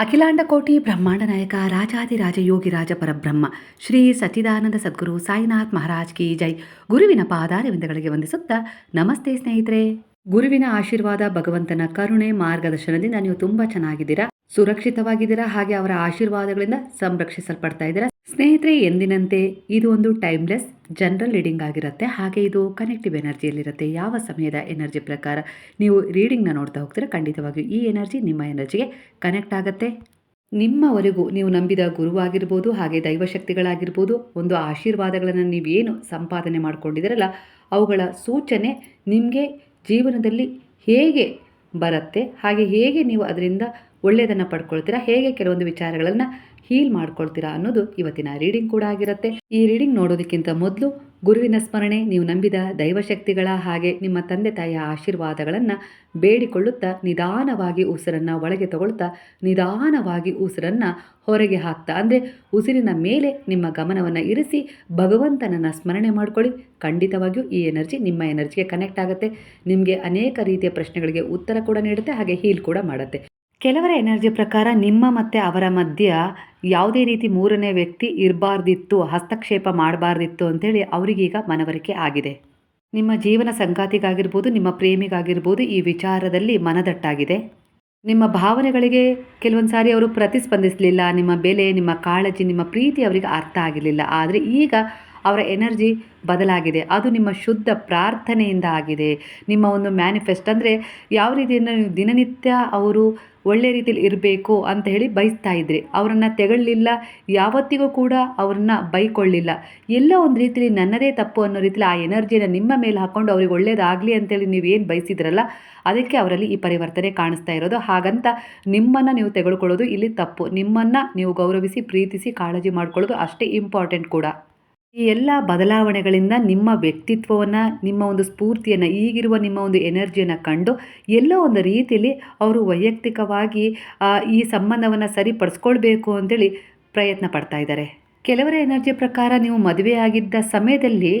ಅಖಿಲಾಂಡ ಕೋಟಿ ಬ್ರಹ್ಮಾಂಡ ನಾಯಕ ರಾಜಾದಿರಾಜ ಯೋಗಿರಾಜ ಪರಬ್ರಹ್ಮ, ಶ್ರೀ ಸಚ್ಚಿದಾನಂದ ಸದ್ಗುರು ಸಾಯಿನಾಥ್ ಮಹಾರಾಜ್ ಕಿ ಜೈ. ಗುರುವಿನ ಪಾದಾರವಿಂದಗಳಿಗೆ ವಂದಿಸುತ್ತಾ ನಮಸ್ತೆ ಸ್ನೇಹಿತರೆ. ಗುರುವಿನ ಆಶೀರ್ವಾದ, ಭಗವಂತನ ಕರುಣೆ, ಮಾರ್ಗದರ್ಶನದಿಂದ ನೀವು ತುಂಬಾ ಚೆನ್ನಾಗಿದ್ದೀರಾ? ಸುರಕ್ಷಿತವಾಗಿದ್ದೀರಾ? ಹಾಗೆ ಅವರ ಆಶೀರ್ವಾದಗಳಿಂದ ಸಂರಕ್ಷಿಸಲ್ಪಡ್ತಾ ಇದ್ದೀರಾ? ಸ್ನೇಹಿತರೆ, ಎಂದಿನಂತೆ ಇದು ಒಂದು ಟೈಮ್ಲೆಸ್ ಜನರಲ್ ರೀಡಿಂಗ್ ಆಗಿರುತ್ತೆ. ಹಾಗೆ ಇದು ಕನೆಕ್ಟಿವ್ ಎನರ್ಜಿಯಲ್ಲಿರುತ್ತೆ ಯಾವ ಸಮಯದ ಎನರ್ಜಿ ಪ್ರಕಾರ ನೀವು ರೀಡಿಂಗ್ನ ನೋಡ್ತಾ ಹೋಗ್ತೀರಾ, ಖಂಡಿತವಾಗಿಯೂ ಈ ಎನರ್ಜಿ ನಿಮ್ಮ ಎನರ್ಜಿಗೆ ಕನೆಕ್ಟ್ ಆಗುತ್ತೆ. ನಿಮ್ಮವರೆಗೂ ನೀವು ನಂಬಿದ ಗುರುವಾಗಿರ್ಬೋದು, ಹಾಗೆ ದೈವಶಕ್ತಿಗಳಾಗಿರ್ಬೋದು, ಒಂದು ಆಶೀರ್ವಾದಗಳನ್ನು ನೀವೇನು ಸಂಪಾದನೆ ಮಾಡ್ಕೊಂಡಿದ್ದೀರಲ್ಲ, ಅವುಗಳ ಸೂಚನೆ ನಿಮಗೆ ಜೀವನದಲ್ಲಿ ಹೇಗೆ ಬರುತ್ತೆ, ಹಾಗೆ ಹೇಗೆ ನೀವು ಅದರಿಂದ ಒಳ್ಳೆಯದನ್ನು ಪಡ್ಕೊಳ್ತೀರಾ, ಹೇಗೆ ಕೆಲವೊಂದು ವಿಚಾರಗಳನ್ನು ಹೀಲ್ ಮಾಡ್ಕೊಳ್ತೀರಾ ಅನ್ನೋದು ಇವತ್ತಿನ ರೀಡಿಂಗ್ ಕೂಡ ಆಗಿರುತ್ತೆ. ಈ ರೀಡಿಂಗ್ ನೋಡೋದಕ್ಕಿಂತ ಮೊದಲು ಗುರುವಿನ ಸ್ಮರಣೆ, ನೀವು ನಂಬಿದ ದೈವಶಕ್ತಿಗಳ ಹಾಗೆ ನಿಮ್ಮ ತಂದೆ ತಾಯಿಯ ಆಶೀರ್ವಾದಗಳನ್ನು ಬೇಡಿಕೊಳ್ಳುತ್ತಾ, ನಿಧಾನವಾಗಿ ಉಸಿರನ್ನು ಒಳಗೆ ತಗೊಳ್ತಾ, ನಿಧಾನವಾಗಿ ಉಸಿರನ್ನು ಹೊರಗೆ ಹಾಕ್ತಾ, ಅಂದರೆ ಉಸಿರಿನ ಮೇಲೆ ನಿಮ್ಮ ಗಮನವನ್ನು ಇರಿಸಿ ಭಗವಂತನನ್ನು ಸ್ಮರಣೆ ಮಾಡ್ಕೊಳ್ಳಿ. ಖಂಡಿತವಾಗಿಯೂ ಈ ಎನರ್ಜಿ ನಿಮ್ಮ ಎನರ್ಜಿಗೆ ಕನೆಕ್ಟ್ ಆಗುತ್ತೆ. ನಿಮಗೆ ಅನೇಕ ರೀತಿಯ ಪ್ರಶ್ನೆಗಳಿಗೆ ಉತ್ತರ ಕೂಡ ನೀಡುತ್ತೆ, ಹಾಗೆ ಹೀಲ್ ಕೂಡ ಮಾಡುತ್ತೆ. ಕೆಲವರ ಎನರ್ಜಿ ಪ್ರಕಾರ ನಿಮ್ಮ ಮತ್ತು ಅವರ ಮಧ್ಯ ಯಾವುದೇ ರೀತಿ ಮೂರನೇ ವ್ಯಕ್ತಿ ಇರಬಾರ್ದಿತ್ತು, ಹಸ್ತಕ್ಷೇಪ ಮಾಡಬಾರ್ದಿತ್ತು ಅಂತೇಳಿ ಅವರಿಗೀಗ ಮನವರಿಕೆ ಆಗಿದೆ. ನಿಮ್ಮ ಜೀವನ ಸಂಗಾತಿಗಾಗಿರ್ಬೋದು, ನಿಮ್ಮ ಪ್ರೇಮಿಗಾಗಿರ್ಬೋದು ಈ ವಿಚಾರದಲ್ಲಿ ಮನದಟ್ಟಾಗಿದೆ. ನಿಮ್ಮ ಭಾವನೆಗಳಿಗೆ ಕೆಲವೊಂದು ಸಾರಿ ಅವರು ಪ್ರತಿಸ್ಪಂದಿಸಲಿಲ್ಲ, ನಿಮ್ಮ ಬೆಲೆ, ನಿಮ್ಮ ಕಾಳಜಿ, ನಿಮ್ಮ ಪ್ರೀತಿ ಅವರಿಗೆ ಅರ್ಥ ಆಗಿರಲಿಲ್ಲ. ಆದರೆ ಈಗ ಅವರ ಎನರ್ಜಿ ಬದಲಾಗಿದೆ. ಅದು ನಿಮ್ಮ ಶುದ್ಧ ಪ್ರಾರ್ಥನೆಯಿಂದ ಆಗಿದೆ. ನಿಮ್ಮ ಒಂದು ಮ್ಯಾನಿಫೆಸ್ಟ್ ಅಂದರೆ ಯಾವ ನೀವು ದಿನನಿತ್ಯ ಅವರು ಒಳ್ಳೆ ರೀತಿಯಲ್ಲಿ ಇರಬೇಕು ಅಂತ ಹೇಳಿ ಬಯಸ್ತಾ ಇದ್ರಿ. ಅವರನ್ನು ತೆಗಳಲಿಲ್ಲ, ಯಾವತ್ತಿಗೂ ಕೂಡ ಅವ್ರನ್ನ ಬೈಕೊಳ್ಳಿಲ್ಲ. ಎಲ್ಲ ಒಂದು ರೀತಿಯಲ್ಲಿ ನನ್ನದೇ ತಪ್ಪು ಅನ್ನೋ ರೀತಿಯಲ್ಲಿ ಆ ಎನರ್ಜಿನ ನಿಮ್ಮ ಮೇಲೆ ಹಾಕ್ಕೊಂಡು ಅವ್ರಿಗೆ ಒಳ್ಳೇದಾಗಲಿ ಅಂತೇಳಿ ನೀವು ಏನು ಬಯಸಿದ್ರಲ್ಲ, ಅದಕ್ಕೆ ಅವರಲ್ಲಿ ಈ ಪರಿವರ್ತನೆ ಕಾಣಿಸ್ತಾ ಇರೋದು. ಹಾಗಂತ ನಿಮ್ಮನ್ನು ನೀವು ತೆಗೆದುಕೊಳ್ಳೋದು ಇಲ್ಲಿ ತಪ್ಪು. ನಿಮ್ಮನ್ನು ನೀವು ಗೌರವಿಸಿ, ಪ್ರೀತಿಸಿ, ಕಾಳಜಿ ಮಾಡ್ಕೊಳ್ಳೋದು ಅಷ್ಟೇ ಇಂಪಾರ್ಟೆಂಟ್ ಕೂಡ. ಈ ಎಲ್ಲ ಬದಲಾವಣೆಗಳಿಂದ ನಿಮ್ಮ ವ್ಯಕ್ತಿತ್ವವನ್ನು, ನಿಮ್ಮ ಒಂದು ಸ್ಫೂರ್ತಿಯನ್ನು, ಈಗಿರುವ ನಿಮ್ಮ ಒಂದು ಎನರ್ಜಿಯನ್ನು ಕಂಡು ಎಲ್ಲೋ ಒಂದು ರೀತಿಯಲ್ಲಿ ಅವರು ವೈಯಕ್ತಿಕವಾಗಿ ಈ ಸಂಬಂಧವನ್ನು ಸರಿಪಡಿಸ್ಕೊಳ್ಬೇಕು ಅಂತೇಳಿ ಪ್ರಯತ್ನ ಪಡ್ತಾ ಇದ್ದಾರೆ. ಕೆಲವರ ಎನರ್ಜಿ ಪ್ರಕಾರ ನೀವು ಮದುವೆಯಾಗಿದ್ದ ಸಮಯದಲ್ಲಿ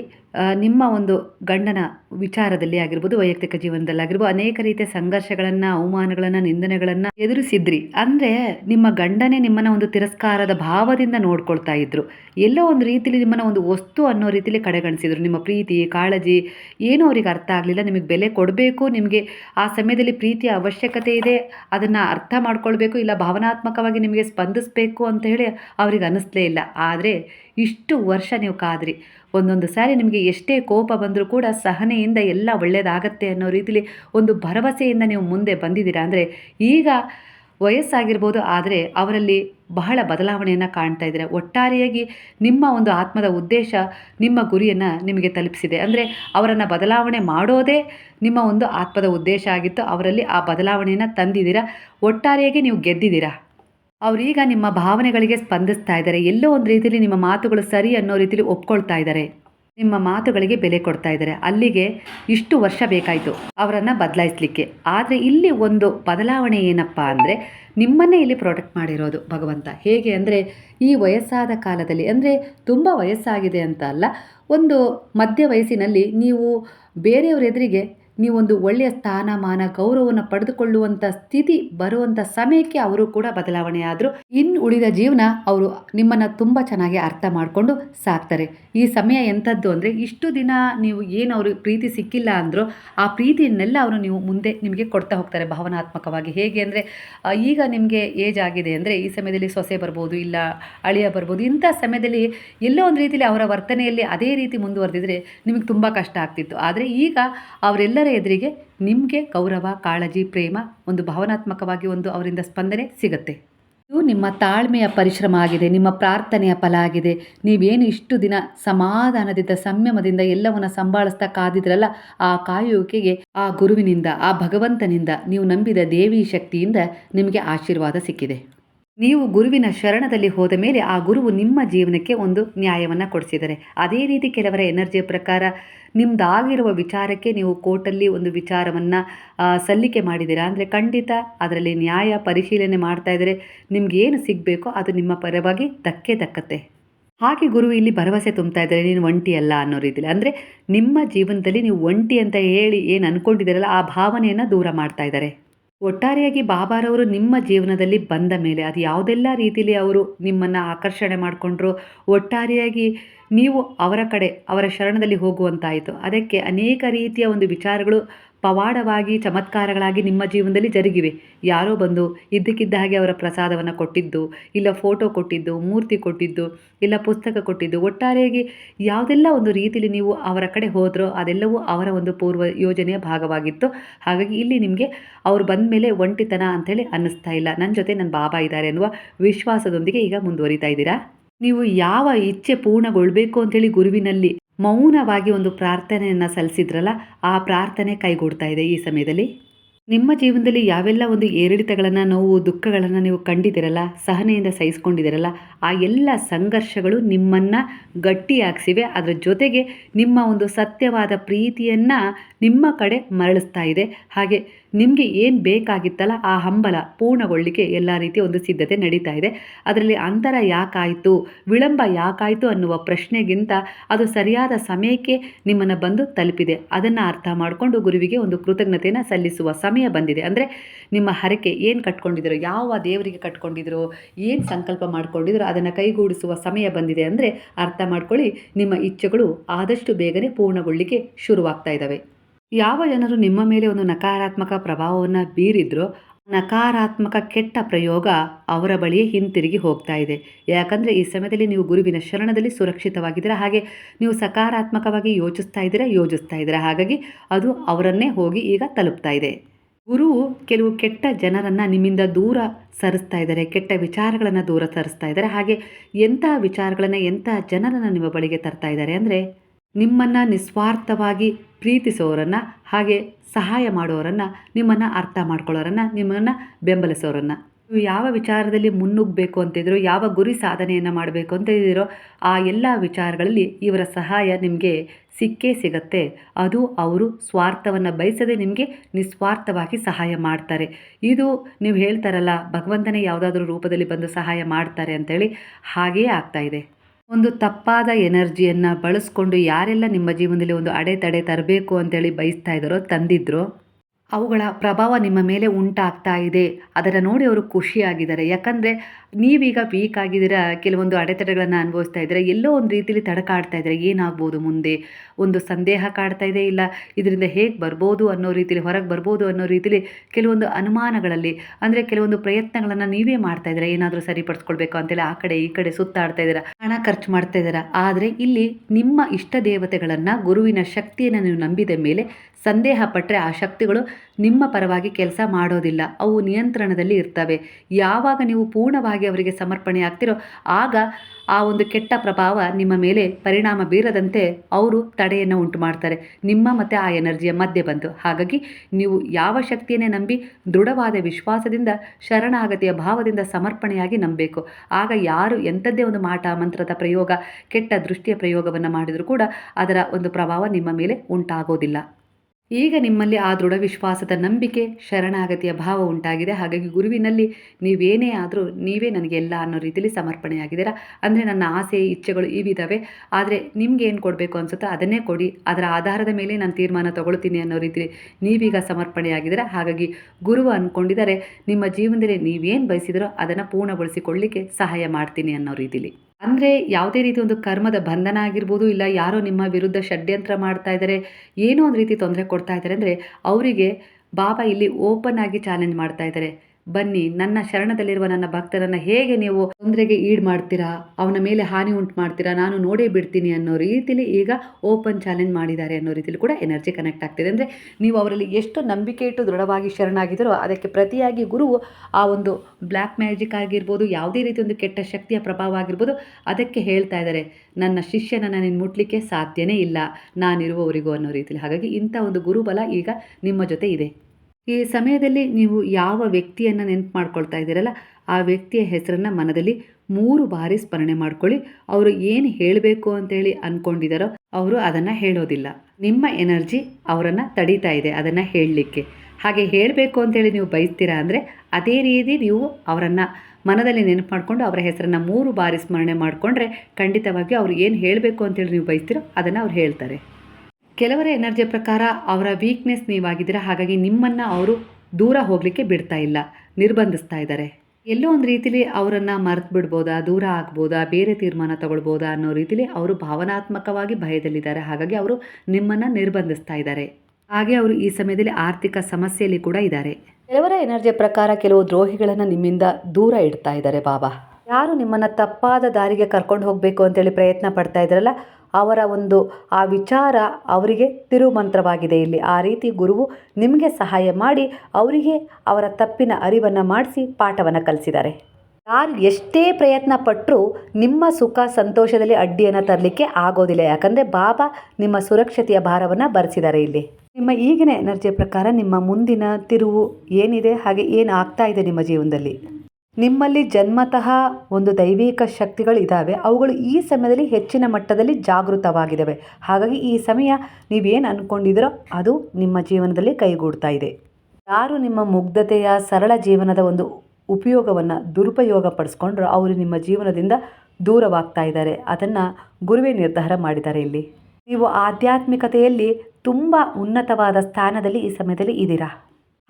ನಿಮ್ಮ ಒಂದು ಗಂಡನ ವಿಚಾರದಲ್ಲಿ ಆಗಿರ್ಬೋದು, ವೈಯಕ್ತಿಕ ಜೀವನದಲ್ಲಿ ಆಗಿರ್ಬೋದು, ಅನೇಕ ರೀತಿಯ ಸಂಘರ್ಷಗಳನ್ನು, ಅವಮಾನಗಳನ್ನು, ನಿಂದನೆಗಳನ್ನು ಎದುರಿಸಿದ್ರಿ. ಅಂದರೆ ನಿಮ್ಮ ಗಂಡನೇ ನಿಮ್ಮನ್ನ ಒಂದು ತಿರಸ್ಕಾರದ ಭಾವದಿಂದ ನೋಡ್ಕೊಳ್ತಾ ಇದ್ರು. ಎಲ್ಲೋ ಒಂದು ರೀತಿಲಿ ನಿಮ್ಮನ್ನ ಒಂದು ವಸ್ತು ಅನ್ನೋ ರೀತಿಲಿ ಕಡೆಗಣಿಸಿದ್ರು. ನಿಮ್ಮ ಪ್ರೀತಿ, ಕಾಳಜಿ ಏನೂ ಅವ್ರಿಗೆ ಅರ್ಥ ಆಗಲಿಲ್ಲ. ನಿಮಗೆ ಬೆಲೆ ಕೊಡಬೇಕು, ನಿಮಗೆ ಆ ಸಮಯದಲ್ಲಿ ಪ್ರೀತಿಯ ಅವಶ್ಯಕತೆ ಇದೆ, ಅದನ್ನು ಅರ್ಥ ಮಾಡ್ಕೊಳ್ಬೇಕು, ಇಲ್ಲ ಭಾವನಾತ್ಮಕವಾಗಿ ನಿಮಗೆ ಸ್ಪಂದಿಸಬೇಕು ಅಂತ ಹೇಳಿ ಅವ್ರಿಗೆ ಅನ್ನಿಸ್ಲೇ ಇಲ್ಲ. ಆದರೆ ಇಷ್ಟು ವರ್ಷ ನೀವು ಕಾದ್ರಿ. ಒಂದೊಂದು ಸಾರಿ ನಿಮಗೆ ಎಷ್ಟೇ ಕೋಪ ಬಂದರೂ ಕೂಡ ಸಹನೆಯಿಂದ ಎಲ್ಲ ಒಳ್ಳೆಯದಾಗತ್ತೆ ಅನ್ನೋ ರೀತಿಲಿ ಒಂದು ಭರವಸೆಯಿಂದ ನೀವು ಮುಂದೆ ಬಂದಿದ್ದೀರಾ? ಅಂದರೆ ಈಗ ವಯಸ್ಸಾಗಿರ್ಬೋದು, ಆದರೆ ಅವರಲ್ಲಿ ಬಹಳ ಬದಲಾವಣೆಯನ್ನು ಕಾಣ್ತಾ ಇದ್ದಾರೆ? ಒಟ್ಟಾರೆಯಾಗಿ ನಿಮ್ಮ ಒಂದು ಆತ್ಮದ ಉದ್ದೇಶ ನಿಮ್ಮ ಗುರಿಯನ್ನು ನಿಮಗೆ ತಲುಪಿಸಿದೆ. ಅಂದರೆ ಅವರನ್ನು ಬದಲಾವಣೆ ಮಾಡೋದೇ ನಿಮ್ಮ ಒಂದು ಆತ್ಮದ ಉದ್ದೇಶ ಆಗಿತ್ತು. ಅವರಲ್ಲಿ ಆ ಬದಲಾವಣೆಯನ್ನು ತಂದಿದ್ದೀರಾ? ಒಟ್ಟಾರೆಯಾಗಿ ನೀವು ಗೆದ್ದಿದ್ದೀರಾ? ಅವರೀಗ ನಿಮ್ಮ ಭಾವನೆಗಳಿಗೆ ಸ್ಪಂದಿಸ್ತಾ ಇದ್ದಾರೆ. ಎಲ್ಲೋ ಒಂದು ರೀತಿಯಲ್ಲಿ ನಿಮ್ಮ ಮಾತುಗಳು ಸರಿ ಅನ್ನೋ ರೀತಿಯಲ್ಲಿ ಒಪ್ಕೊಳ್ತಾ ಇದ್ದಾರೆ. ನಿಮ್ಮ ಮಾತುಗಳಿಗೆ ಬೆಲೆ ಕೊಡ್ತಾ ಇದ್ದಾರೆ. ಅಲ್ಲಿಗೆ ಇಷ್ಟು ವರ್ಷ ಬೇಕಾಯಿತು ಅವರನ್ನು ಬದಲಾಯಿಸಲಿಕ್ಕೆ. ಆದರೆ ಇಲ್ಲಿ ಒಂದು ಬದಲಾವಣೆ ಏನಪ್ಪ ಅಂದರೆ ನಿಮ್ಮನ್ನೇ ಇಲ್ಲಿ ಪ್ರೊಟೆಕ್ಟ್ ಮಾಡಿರೋದು ಭಗವಂತ. ಹೇಗೆ ಅಂದರೆ ಈ ವಯಸ್ಸಾದ ಕಾಲದಲ್ಲಿ ಅಂದರೆ ತುಂಬ ವಯಸ್ಸಾಗಿದೆ ಅಂತ ಅಲ್ಲ, ಒಂದು ಮಧ್ಯ ವಯಸ್ಸಿನಲ್ಲಿ ನೀವು ಬೇರೆಯವರ ಎದುರಿಗೆ ನೀವೊಂದು ಒಳ್ಳೆಯ ಸ್ಥಾನಮಾನ, ಗೌರವವನ್ನು ಪಡೆದುಕೊಳ್ಳುವಂಥ ಸ್ಥಿತಿ ಬರುವಂಥ ಸಮಯಕ್ಕೆ ಅವರು ಕೂಡ ಬದಲಾವಣೆ ಆದರು ಇನ್ನು ಉಳಿದ ಜೀವನ ಅವರು ನಿಮ್ಮನ್ನು ತುಂಬ ಚೆನ್ನಾಗಿ ಅರ್ಥ ಮಾಡಿಕೊಂಡು ಸಾಕ್ತಾರೆ. ಈ ಸಮಯ ಎಂಥದ್ದು ಅಂದರೆ ಇಷ್ಟು ದಿನ ನೀವು ಏನು ಅವ್ರಿಗೆ ಪ್ರೀತಿ ಸಿಕ್ಕಿಲ್ಲ ಅಂದರೂ ಆ ಪ್ರೀತಿಯನ್ನೆಲ್ಲ ಅವರು ನೀವು ಮುಂದೆ ನಿಮಗೆ ಕೊಡ್ತಾ ಹೋಗ್ತಾರೆ ಭಾವನಾತ್ಮಕವಾಗಿ. ಹೇಗೆ ಅಂದರೆ ಈಗ ನಿಮಗೆ ಏಜ್ ಆಗಿದೆ ಅಂದರೆ ಈ ಸಮಯದಲ್ಲಿ ಸೊಸೆ ಬರ್ಬೋದು, ಇಲ್ಲ ಅಳಿಯ ಬರ್ಬೋದು, ಇಂಥ ಸಮಯದಲ್ಲಿ ಎಲ್ಲೋ ಒಂದು ರೀತಿಯಲ್ಲಿ ಅವರ ವರ್ತನೆಯಲ್ಲಿ ಅದೇ ರೀತಿ ಮುಂದುವರೆದಿದ್ರೆ ನಿಮಗೆ ತುಂಬ ಕಷ್ಟ ಆಗ್ತಿತ್ತು. ಆದರೆ ಈಗ ಅವರೆಲ್ಲ ಎದುರಿಗೆ ನಿಮಗೆ ಗೌರವ, ಕಾಳಜಿ, ಪ್ರೇಮ ಒಂದು ಭಾವನಾತ್ಮಕವಾಗಿ ಒಂದು ಅವರಿಂದ ಸ್ಪಂದನೆ ಸಿಗುತ್ತೆ. ಇದು ನಿಮ್ಮ ತಾಳ್ಮೆಯ ಪರಿಶ್ರಮ ಆಗಿದೆ, ನಿಮ್ಮ ಪ್ರಾರ್ಥನೆಯ ಫಲ ಆಗಿದೆ. ನೀವೇನು ಇಷ್ಟು ದಿನ ಸಮಾಧಾನದಿಂದ, ಸಂಯಮದಿಂದ ಎಲ್ಲವನ್ನ ಸಂಭಾಳಿಸ್ತಾ ಕಾದಿದ್ರಲ್ಲ, ಆ ಕಾಯುವಿಕೆಗೆ, ಆ ಗುರುವಿನಿಂದ, ಆ ಭಗವಂತನಿಂದ ನೀವು ನಂಬಿದ ದೇವಿ ಶಕ್ತಿಯಿಂದ ನಿಮಗೆ ಆಶೀರ್ವಾದ ಸಿಕ್ಕಿದೆ. ನೀವು ಗುರುವಿನ ಶರಣದಲ್ಲಿ ಹೋದ ಮೇಲೆ ಆ ಗುರುವು ನಿಮ್ಮ ಜೀವನಕ್ಕೆ ಒಂದು ನ್ಯಾಯವನ್ನು ಕೊಡಿಸಿದ್ದಾರೆ ಅದೇ ರೀತಿ ಕೆಲವರ ಎನರ್ಜಿಯ ಪ್ರಕಾರ ನಿಮ್ಮದಾಗಿರುವ ವಿಚಾರಕ್ಕೆ ನೀವು ಕೋರ್ಟಲ್ಲಿ ಒಂದು ವಿಚಾರವನ್ನು ಸಲ್ಲಿಕೆ ಮಾಡಿದ್ದೀರಾ? ಅಂದರೆ ಖಂಡಿತ ಅದರಲ್ಲಿ ನ್ಯಾಯ ಪರಿಶೀಲನೆ ಮಾಡ್ತಾ ಇದ್ದರೆ ಏನು ಸಿಗಬೇಕೋ ಅದು ನಿಮ್ಮ ಪರವಾಗಿ ಧಕ್ಕೆ ದಕ್ಕತ್ತೆ. ಹಾಗೆ ಗುರು ಇಲ್ಲಿ ಭರವಸೆ ತುಂಬ್ತಾ ಇದ್ದಾರೆ, ನೀನು ಒಂಟಿ ಅಲ್ಲ ಅನ್ನೋ ರೀತಿಯಲ್ಲಿ ಅಂದರೆ ನಿಮ್ಮ ಜೀವನದಲ್ಲಿ ನೀವು ಒಂಟಿ ಅಂತ ಹೇಳಿ ಏನು ಅಂದ್ಕೊಂಡಿದ್ದೀರಲ್ಲ ಆ ಭಾವನೆಯನ್ನು ದೂರ ಮಾಡ್ತಾ ಇದ್ದಾರೆ. ಒಟ್ಟಾರೆಯಾಗಿ ಬಾಬಾರವರು ನಿಮ್ಮ ಜೀವನದಲ್ಲಿ ಬಂದ ಮೇಲೆ ಅದು ಯಾವುದೆಲ್ಲ ರೀತಿಯಲ್ಲಿ ಅವರು ನಿಮ್ಮನ್ನು ಆಕರ್ಷಣೆ ಮಾಡಿಕೊಂಡ್ರು ಒಟ್ಟಾರೆಯಾಗಿ ನೀವು ಅವರ ಕಡೆ, ಅವರ ಶರಣದಲ್ಲಿ ಹೋಗುವಂತಾಯಿತು. ಅದಕ್ಕೆ ಅನೇಕ ರೀತಿಯ ಒಂದು ವಿಚಾರಗಳು ಪವಾಡವಾಗಿ, ಚಮತ್ಕಾರಗಳಾಗಿ ನಿಮ್ಮ ಜೀವನದಲ್ಲಿ ಜರುಗಿವೆ. ಯಾರೋ ಬಂದು ಇದ್ದಕ್ಕಿದ್ದ ಹಾಗೆ ಅವರ ಪ್ರಸಾದವನ್ನು ಕೊಟ್ಟಿದ್ದು, ಇಲ್ಲ ಫೋಟೋ ಕೊಟ್ಟಿದ್ದು, ಮೂರ್ತಿ ಕೊಟ್ಟಿದ್ದು, ಇಲ್ಲ ಪುಸ್ತಕ ಕೊಟ್ಟಿದ್ದು, ಒಟ್ಟಾರೆಯಾಗಿ ಯಾವುದೆಲ್ಲ ಒಂದು ರೀತಿಯಲ್ಲಿ ನೀವು ಅವರ ಕಡೆ ಹೋದ್ರೋ ಅದೆಲ್ಲವೂ ಅವರ ಒಂದು ಪೂರ್ವ ಯೋಜನೆಯ ಭಾಗವಾಗಿತ್ತು. ಹಾಗಾಗಿ ಇಲ್ಲಿ ನಿಮಗೆ ಅವರು ಬಂದ ಮೇಲೆ ಒಂಟಿತನ ಅಂಥೇಳಿ ಅನ್ನಿಸ್ತಾ ಇಲ್ಲ. ನನ್ನ ಜೊತೆ ನನ್ನ ಬಾಬಾ ಇದ್ದಾರೆ ಅನ್ನುವ ವಿಶ್ವಾಸದೊಂದಿಗೆ ಈಗ ಮುಂದುವರಿತಾ ಇದ್ದೀರಾ? ನೀವು ಯಾವ ಇಚ್ಛೆ ಪೂರ್ಣಗೊಳ್ಬೇಕು ಅಂತೇಳಿ ಗುರುವಿನಲ್ಲಿ ಮೌನವಾಗಿ ಒಂದು ಪ್ರಾರ್ಥನೆಯನ್ನು ಸಲ್ಲಿಸಿದ್ರಲ್ಲ, ಆ ಪ್ರಾರ್ಥನೆ ಕೈಗೂಡ್ತಾ ಇದೆ ಈ ಸಮಯದಲ್ಲಿ. ನಿಮ್ಮ ಜೀವನದಲ್ಲಿ ಯಾವೆಲ್ಲ ಒಂದು ಏರಿಳಿತಗಳನ್ನು, ನೋವು, ದುಃಖಗಳನ್ನು ನೀವು ಕಂಡಿದ್ದೀರಲ್ಲ, ಸಹನೆಯಿಂದ ಸಹಿಸ್ಕೊಂಡಿದ್ದೀರಲ್ಲ, ಆ ಎಲ್ಲ ಸಂಘರ್ಷಗಳು ನಿಮ್ಮನ್ನು ಗಟ್ಟಿಯಾಗಿಸಿವೆ. ಅದರ ಜೊತೆಗೆ ನಿಮ್ಮ ಒಂದು ಸತ್ಯವಾದ ಪ್ರೀತಿಯನ್ನು ನಿಮ್ಮ ಕಡೆ ಮರಳಿಸ್ತಾ ಇದೆ. ಹಾಗೆ ನಿಮಗೆ ಏನು ಬೇಕಾಗಿತ್ತಲ್ಲ ಆ ಹಂಬಲ ಪೂರ್ಣಗೊಳ್ಳಿಕ್ಕೆ ಎಲ್ಲ ರೀತಿಯ ಒಂದು ಸಿದ್ಧತೆ ನಡೀತಾ ಇದೆ. ಅದರಲ್ಲಿ ಅಂತರ ಯಾಕಾಯಿತು, ವಿಳಂಬ ಯಾಕಾಯಿತು ಅನ್ನುವ ಪ್ರಶ್ನೆಗಿಂತ ಅದು ಸರಿಯಾದ ಸಮಯಕ್ಕೆ ನಿಮ್ಮನ್ನು ಬಂದು ತಲುಪಿದೆ. ಅದನ್ನು ಅರ್ಥ ಮಾಡಿಕೊಂಡು ಗುರುವಿಗೆ ಒಂದು ಕೃತಜ್ಞತೆಯನ್ನು ಸಲ್ಲಿಸುವ ಸಮಯ ಬಂದಿದೆ. ಅಂದರೆ ನಿಮ್ಮ ಹರಕೆ ಏನು ಕಟ್ಕೊಂಡಿದ್ರು ಯಾವ ದೇವರಿಗೆ ಕಟ್ಕೊಂಡಿದ್ರು ಏನು ಸಂಕಲ್ಪ ಮಾಡಿಕೊಂಡಿದ್ರು ಅದನ್ನು ಕೈಗೂಡಿಸುವ ಸಮಯ ಬಂದಿದೆ ಅಂದರೆ ಅರ್ಥ ಮಾಡ್ಕೊಳ್ಳಿ, ನಿಮ್ಮ ಇಚ್ಛೆಗಳು ಆದಷ್ಟು ಬೇಗನೆ ಪೂರ್ಣಗೊಳ್ಳಿಕ್ಕೆ ಶುರುವಾಗ್ತಾ ಇದ್ದಾವೆ. ಯಾವ ಜನರು ನಿಮ್ಮ ಮೇಲೆ ಒಂದು ನಕಾರಾತ್ಮಕ ಪ್ರಭಾವವನ್ನು ಬೀರಿದ್ರೋ ನಕಾರಾತ್ಮಕ ಕೆಟ್ಟ ಪ್ರಯೋಗ ಅವರ ಬಳಿಯೇ ಹಿಂತಿರುಗಿ ಹೋಗ್ತಾ ಇದೆ. ಯಾಕಂದರೆ ಈ ಸಮಯದಲ್ಲಿ ನೀವು ಗುರುವಿನ ಶರಣದಲ್ಲಿ ಸುರಕ್ಷಿತವಾಗಿದ್ದೀರಾ, ಹಾಗೆ ನೀವು ಸಕಾರಾತ್ಮಕವಾಗಿ ಯೋಚಿಸ್ತಾ ಇದ್ದೀರ ಯೋಚಿಸ್ತಾ ಇದ್ದೀರ. ಹಾಗಾಗಿ ಅದು ಅವರನ್ನೇ ಹೋಗಿ ಈಗ ತಲುಪ್ತಾ ಇದೆ. ಗುರು ಕೆಲವು ಕೆಟ್ಟ ಜನರನ್ನು ನಿಮ್ಮಿಂದ ದೂರ ಸರಿಸ್ತಾ ಇದ್ದಾರೆ, ಕೆಟ್ಟ ವಿಚಾರಗಳನ್ನು ದೂರ ಸರಿಸ್ತಾ ಇದ್ದಾರೆ. ಹಾಗೆ ಎಂಥ ವಿಚಾರಗಳನ್ನು ಎಂಥ ಜನರನ್ನು ನಿಮ್ಮ ಬಳಿಗೆ ತರ್ತಾ ಇದ್ದಾರೆ ಅಂದರೆ ನಿಮ್ಮನ್ನು ನಿಸ್ವಾರ್ಥವಾಗಿ ಪ್ರೀತಿಸೋರನ್ನು, ಹಾಗೆ ಸಹಾಯ ಮಾಡೋರನ್ನು, ನಿಮ್ಮನ್ನು ಅರ್ಥ ಮಾಡ್ಕೊಳ್ಳೋರನ್ನು, ನಿಮ್ಮನ್ನು ಬೆಂಬಲಿಸೋರನ್ನು. ನೀವು ಯಾವ ವಿಚಾರದಲ್ಲಿ ಮುನ್ನುಗ್ಗಬೇಕು ಅಂತಿದ್ರೋ, ಯಾವ ಗುರಿ ಸಾಧನೆಯನ್ನು ಮಾಡಬೇಕು ಅಂತ ಇದ್ದೀರೋ ಆ ಎಲ್ಲ ವಿಚಾರಗಳಲ್ಲಿ ಇವರ ಸಹಾಯ ನಿಮಗೆ ಸಿಕ್ಕೇ ಸಿಗತ್ತೆ. ಅದು ಅವರು ಸ್ವಾರ್ಥವನ್ನು ಬಯಸದೆ ನಿಮಗೆ ನಿಸ್ವಾರ್ಥವಾಗಿ ಸಹಾಯ ಮಾಡ್ತಾರೆ. ಇದು ನೀವು ಹೇಳ್ತಾರಲ್ಲ, ಭಗವಂತನೇ ಯಾವುದಾದ್ರೂ ರೂಪದಲ್ಲಿ ಬಂದು ಸಹಾಯ ಮಾಡ್ತಾರೆ ಅಂತೇಳಿ, ಹಾಗೆಯೇ ಆಗ್ತಾಯಿದೆ ಒಂದು ತಪ್ಪಾದ ಎನರ್ಜಿಯನ್ನು ಬಳಸ್ಕೊಂಡು ಯಾರೆಲ್ಲ ನಿಮ್ಮ ಜೀವನದಲ್ಲಿ ಒಂದು ಅಡೆತಡೆ ತರಬೇಕು ಅಂತೇಳಿ ಬಯಸ್ತಾ ಇದ್ದಾರೋ ತಂದಿದ್ರೋ? ಅವುಗಳ ಪ್ರಭಾವ ನಿಮ್ಮ ಮೇಲೆ ಉಂಟಾಗ್ತಾ ಇದೆ. ಅದರ ನೋಡಿ ಅವರು ಖುಷಿಯಾಗಿದ್ದಾರೆ. ಯಾಕಂದರೆ ನೀವೀಗ ವೀಕ್ ಆಗಿದ್ದೀರಾ, ಕೆಲವೊಂದು ಅಡೆತಡೆಗಳನ್ನು ಅನುಭವಿಸ್ತಾ ಇದ್ದೀರಾ, ಎಲ್ಲೋ ಒಂದು ರೀತಿಯಲ್ಲಿ ತಡಕಾಡ್ತಾ ಇದ್ದಾರೆ, ಏನಾಗ್ಬೋದು ಮುಂದೆ? ಒಂದು ಸಂದೇಹ ಕಾಡ್ತಾ ಇದೆ ಇಲ್ಲ? ಇದರಿಂದ ಹೇಗೆ ಬರ್ಬೋದು ಅನ್ನೋ ರೀತಿಯಲ್ಲಿ ಹೊರಗೆ ಬರ್ಬೋದು ಅನ್ನೋ ರೀತಿಯಲ್ಲಿ ಕೆಲವೊಂದು ಅನುಮಾನಗಳಲ್ಲಿ, ಅಂದರೆ ಕೆಲವೊಂದು ಪ್ರಯತ್ನಗಳನ್ನು ನೀವೇ ಮಾಡ್ತಾ ಇದ್ದೀರ, ಏನಾದರೂ ಸರಿಪಡಿಸ್ಕೊಳ್ಬೇಕು ಅಂತೇಳಿ ಆ ಕಡೆ ಈ ಕಡೆ ಸುತ್ತಾಡ್ತಾ ಇದ್ದೀರಾ, ಹಣ ಖರ್ಚು ಮಾಡ್ತಾ ಇದ್ದೀರಾ. ಆದರೆ ಇಲ್ಲಿ ನಿಮ್ಮ ಇಷ್ಟ ದೇವತೆಗಳನ್ನು, ಗುರುವಿನ ಶಕ್ತಿಯನ್ನು ನೀವು ನಂಬಿದ ಮೇಲೆ ಸಂದೇಹ ಪಟ್ಟರೆ ಆ ಶಕ್ತಿಗಳು ನಿಮ್ಮ ಪರವಾಗಿ ಕೆಲಸ ಮಾಡೋದಿಲ್ಲ. ಅವು ನಿಯಂತ್ರಣದಲ್ಲಿ ಇರ್ತವೆ. ಯಾವಾಗ ನೀವು ಪೂರ್ಣವಾಗಿ ಅವರಿಗೆ ಸಮರ್ಪಣೆ ಆಗ್ತಿರೋ ಆಗ ಆ ಒಂದು ಕೆಟ್ಟ ಪ್ರಭಾವ ನಿಮ್ಮ ಮೇಲೆ ಪರಿಣಾಮ ಬೀರದಂತೆ ಅವರು ತಡೆಯನ್ನು ಉಂಟು ಮಾಡ್ತಾರೆ ನಿಮ್ಮ ಮತ್ತು ಆ ಎನರ್ಜಿಯ ಮಧ್ಯೆ ಬಂದು. ಹಾಗಾಗಿ ನೀವು ಯಾವ ಶಕ್ತಿಯನ್ನೇ ನಂಬಿ ದೃಢವಾದ ವಿಶ್ವಾಸದಿಂದ, ಶರಣಾಗತಿಯ ಭಾವದಿಂದ ಸಮರ್ಪಣೆಯಾಗಿ ನಂಬಬೇಕು. ಆಗ ಯಾರು ಎಂಥದ್ದೇ ಒಂದು ಮಾಟ, ಮಂತ್ರದ ಪ್ರಯೋಗ, ಕೆಟ್ಟ ದೃಷ್ಟಿಯ ಪ್ರಯೋಗವನ್ನು ಮಾಡಿದರೂ ಕೂಡ ಅದರ ಒಂದು ಪ್ರಭಾವ ನಿಮ್ಮ ಮೇಲೆ ಉಂಟಾಗೋದಿಲ್ಲ. ಈಗ ನಿಮ್ಮಲ್ಲಿ ಆ ದೃಢ ವಿಶ್ವಾಸದ ನಂಬಿಕೆ, ಶರಣಾಗತಿಯ ಭಾವ ಉಂಟಾಗಿದೆ. ಹಾಗಾಗಿ ಗುರುವಿನಲ್ಲಿ ನೀವೇನೇ ಆದರೂ ನೀವೇ ನನಗೆ ಎಲ್ಲ ಅನ್ನೋ ರೀತಿಯಲ್ಲಿ ಸಮರ್ಪಣೆಯಾಗಿದ್ದೀರಾ? ಅಂದರೆ ನನ್ನ ಆಸೆ, ಇಚ್ಛೆಗಳು ಇವಿದ್ದಾವೆ ಆದರೆ ನಿಮ್ಗೆ ಏನು ಕೊಡಬೇಕು ಅನಿಸುತ್ತೋ ಅದನ್ನೇ ಕೊಡಿ. ಅದರ ಆಧಾರದ ಮೇಲೆ ನಾನು ತೀರ್ಮಾನ ತಗೊಳ್ತೀನಿ ಅನ್ನೋ ರೀತಿಯಲ್ಲಿ ನೀವೀಗ ಸಮರ್ಪಣೆಯಾಗಿದ್ದೀರ? ಹಾಗಾಗಿ ಗುರು ಅಂದ್ಕೊಂಡಿದ್ದಾರೆ ನಿಮ್ಮ ಜೀವನದಲ್ಲಿ ನೀವೇನು ಬಯಸಿದರೋ ಅದನ್ನು ಪೂರ್ಣಗೊಳಿಸಿಕೊಳ್ಳಲಿಕ್ಕೆ ಸಹಾಯ ಮಾಡ್ತೀನಿ ಅನ್ನೋ ರೀತಿಲಿ. ಅಂದರೆ ಯಾವುದೇ ರೀತಿ ಒಂದು ಕರ್ಮದ ಬಂಧನ ಆಗಿರ್ಬೋದು, ಇಲ್ಲ ಯಾರೋ ನಿಮ್ಮ ವಿರುದ್ಧ ಷಡ್ಯಂತ್ರ ಮಾಡ್ತಾ ಇದ್ದಾರೆ ಏನೋ ಒಂದು ರೀತಿ ತೊಂದರೆ ಕೊಡ್ತಾ ಇದ್ದಾರೆ ಅಂದರೆ ಅವರಿಗೆ ಬಾಬಾ ಇಲ್ಲಿ ಓಪನ್ ಆಗಿ ಚಾಲೆಂಜ್ ಮಾಡ್ತಾ ಇದ್ದಾರೆ ಬನ್ನಿ, ನನ್ನ ಶರಣದಲ್ಲಿರುವ ನನ್ನ ಭಕ್ತರನ್ನು ಹೇಗೆ ನೀವು ತೊಂದರೆಗೆ ಈಡ್ ಮಾಡ್ತೀರಾ, ಅವನ ಮೇಲೆ ಹಾನಿ ಉಂಟು ಮಾಡ್ತೀರಾ, ನಾನು ನೋಡೇ ಬಿಡ್ತೀನಿ ಅನ್ನೋ ರೀತಿಲಿ ಈಗ ಓಪನ್ ಚಾಲೆಂಜ್ ಮಾಡಿದ್ದಾರೆ ಅನ್ನೋ ರೀತಿಲಿ ಕೂಡ ಎನರ್ಜಿ ಕನೆಕ್ಟ್ ಆಗ್ತಿದೆ. ಅಂದರೆ ನೀವು ಅವರಲ್ಲಿ ಎಷ್ಟು ನಂಬಿಕೆ ಇಟ್ಟು ದೃಢವಾಗಿ ಶರಣಾಗಿದ್ದರೋ ಅದಕ್ಕೆ ಪ್ರತಿಯಾಗಿ ಗುರು ಆ ಒಂದು ಬ್ಲ್ಯಾಕ್ ಮ್ಯಾಜಿಕ್ ಆಗಿರ್ಬೋದು, ಯಾವುದೇ ರೀತಿ ಒಂದು ಕೆಟ್ಟ ಶಕ್ತಿಯ ಪ್ರಭಾವ ಆಗಿರ್ಬೋದು, ಅದಕ್ಕೆ ಹೇಳ್ತಾ ಇದ್ದಾರೆ, ನನ್ನ ಶಿಷ್ಯನನ್ನು ನೀನು ಮುಟ್ಲಿಕ್ಕೆ ಸಾಧ್ಯನೇ ಇಲ್ಲ, ನಾನಿರುವವರಿಗೂ ಅನ್ನೋ ರೀತಿಲಿ. ಹಾಗಾಗಿ ಇಂಥ ಒಂದು ಗುರುಬಲ ಈಗ ನಿಮ್ಮ ಜೊತೆ ಇದೆ. ಈ ಸಮಯದಲ್ಲಿ ನೀವು ಯಾವ ವ್ಯಕ್ತಿಯನ್ನು ನೆನಪು ಮಾಡ್ಕೊಳ್ತಾ ಇದ್ದೀರಲ್ಲ, ಆ ವ್ಯಕ್ತಿಯ ಹೆಸರನ್ನು ಮನದಲ್ಲಿ ಮೂರು ಬಾರಿ ಸ್ಮರಣೆ ಮಾಡ್ಕೊಳ್ಳಿ. ಅವರು ಏನು ಹೇಳಬೇಕು ಅಂತೇಳಿ ಅಂದ್ಕೊಂಡಿದ್ದಾರೋ ಅವರು ಅದನ್ನು ಹೇಳೋದಿಲ್ಲ. ನಿಮ್ಮ ಎನರ್ಜಿ ಅವರನ್ನು ತಡೀತಾ ಇದೆ ಅದನ್ನು ಹೇಳಲಿಕ್ಕೆ. ಹಾಗೆ ಹೇಳಬೇಕು ಅಂತೇಳಿ ನೀವು ಬಯಸ್ತೀರಾ ಅಂದರೆ ಅದೇ ರೀತಿ ನೀವು ಅವರನ್ನು ಮನದಲ್ಲಿ ನೆನಪು ಮಾಡಿಕೊಂಡು ಅವರ ಹೆಸರನ್ನು ಮೂರು ಬಾರಿ ಸ್ಮರಣೆ ಮಾಡಿಕೊಂಡ್ರೆ ಖಂಡಿತವಾಗಿ ಅವರು ಏನು ಹೇಳಬೇಕು ಅಂತೇಳಿ ನೀವು ಬಯಸ್ತೀರೋ ಅದನ್ನು ಅವ್ರು ಹೇಳ್ತಾರೆ. ಕೆಲವರ ಎನರ್ಜಿ ಪ್ರಕಾರ ಅವರ ವೀಕ್ನೆಸ್ ನೀವಾಗಿದ್ದೀರಾ ಹಾಗಾಗಿ ನಿಮ್ಮನ್ನು ಅವರು ದೂರ ಹೋಗಲಿಕ್ಕೆ ಬಿಡ್ತಾ ಇಲ್ಲ, ನಿರ್ಬಂಧಿಸ್ತಾ ಇದ್ದಾರೆ. ಎಲ್ಲೋ ಒಂದು ರೀತಿಲಿ ಅವರನ್ನು ಮರೆತು ಬಿಡ್ಬೋದಾ, ದೂರ ಆಗ್ಬೋದಾ, ಬೇರೆ ತೀರ್ಮಾನ ತಗೊಳ್ಬೋದಾ ಅನ್ನೋ ರೀತಿಲಿ ಅವರು ಭಾವನಾತ್ಮಕವಾಗಿ ಭಯದಲ್ಲಿದ್ದಾರೆ. ಹಾಗಾಗಿ ಅವರು ನಿಮ್ಮನ್ನು ನಿರ್ಬಂಧಿಸ್ತಾ ಇದ್ದಾರೆ. ಹಾಗೆ ಅವರು ಈ ಸಮಯದಲ್ಲಿ ಆರ್ಥಿಕ ಸಮಸ್ಯೆಯಲ್ಲಿ ಕೂಡ ಇದ್ದಾರೆ. ಕೆಲವರ ಎನರ್ಜಿಯ ಪ್ರಕಾರ ಕೆಲವು ದ್ರೋಹಿಗಳನ್ನು ನಿಮ್ಮಿಂದ ದೂರ ಇಡ್ತಾ ಇದ್ದಾರೆ, ಬಾಬಾ. ಯಾರು ನಿಮ್ಮನ್ನು ತಪ್ಪಾದ ದಾರಿಗೆ ಕರ್ಕೊಂಡು ಹೋಗಬೇಕು ಅಂತೇಳಿ ಪ್ರಯತ್ನ ಪಡ್ತಾ ಇದ್ದಾರಲ್ಲ ಅವರ ಒಂದು, ಆ ವಿಚಾರ ಅವರಿಗೆ ತಿರುಮಂತ್ರವಾಗಿದೆ. ಇಲ್ಲಿ ಆ ರೀತಿ ಗುರುವು ನಿಮಗೆ ಸಹಾಯ ಮಾಡಿ, ಅವರಿಗೆ ಅವರ ತಪ್ಪಿನ ಅರಿವನ್ನು ಮಾಡಿಸಿ ಪಾಠವನ್ನು ಕಲಿಸಿದ್ದಾರೆ. ಯಾರು ಎಷ್ಟೇ ಪ್ರಯತ್ನ ಪಟ್ಟರೂ ನಿಮ್ಮ ಸುಖ ಸಂತೋಷದಲ್ಲಿ ಅಡ್ಡಿಯನ್ನು ತರಲಿಕ್ಕೆ ಆಗೋದಿಲ್ಲ. ಯಾಕಂದರೆ ಬಾಬಾ ನಿಮ್ಮ ಸುರಕ್ಷತೆಯ ಭಾರವನ್ನು ಬರೆಸಿದ್ದಾರೆ ಇಲ್ಲಿ. ನಿಮ್ಮ ಈಗಿನ ಎನರ್ಜಿಯ ಪ್ರಕಾರ ನಿಮ್ಮ ಮುಂದಿನ ತಿರುವು ಏನಿದೆ, ಹಾಗೆ ಏನು ಆಗ್ತಾ ಇದೆ ನಿಮ್ಮ ಜೀವನದಲ್ಲಿ? ನಿಮ್ಮಲ್ಲಿ ಜನ್ಮತಃ ಒಂದು ದೈವಿಕ ಶಕ್ತಿಗಳು ಇದ್ದಾವೆ ಅವುಗಳು ಈ ಸಮಯದಲ್ಲಿ ಹೆಚ್ಚಿನ ಮಟ್ಟದಲ್ಲಿ ಜಾಗೃತವಾಗಿದ್ದಾವೆ ಹಾಗಾಗಿ ಈ ಸಮಯ ನೀವೇನು ಅಂದ್ಕೊಂಡಿದ್ದೀರೋ ಅದು ನಿಮ್ಮ ಜೀವನದಲ್ಲಿ ಕೈಗೂಡ್ತಾ ಇದೆ. ಯಾರು ನಿಮ್ಮ ಮುಗ್ಧತೆಯ ಸರಳ ಜೀವನದ ಒಂದು ಉಪಯೋಗವನ್ನು ದುರುಪಯೋಗ ಪಡಿಸ್ಕೊಂಡ್ರು ಅವರು ನಿಮ್ಮ ಜೀವನದಿಂದ ದೂರವಾಗ್ತಾ ಇದ್ದಾರೆ. ಅದನ್ನು ಗುರುವೇ ನಿರ್ಧಾರ ಮಾಡಿದ್ದಾರೆ ಇಲ್ಲಿ. ನೀವು ಆಧ್ಯಾತ್ಮಿಕತೆಯಲ್ಲಿ ತುಂಬ ಉನ್ನತವಾದ ಸ್ಥಾನದಲ್ಲಿ ಈ ಸಮಯದಲ್ಲಿ ಇದ್ದೀರಾ?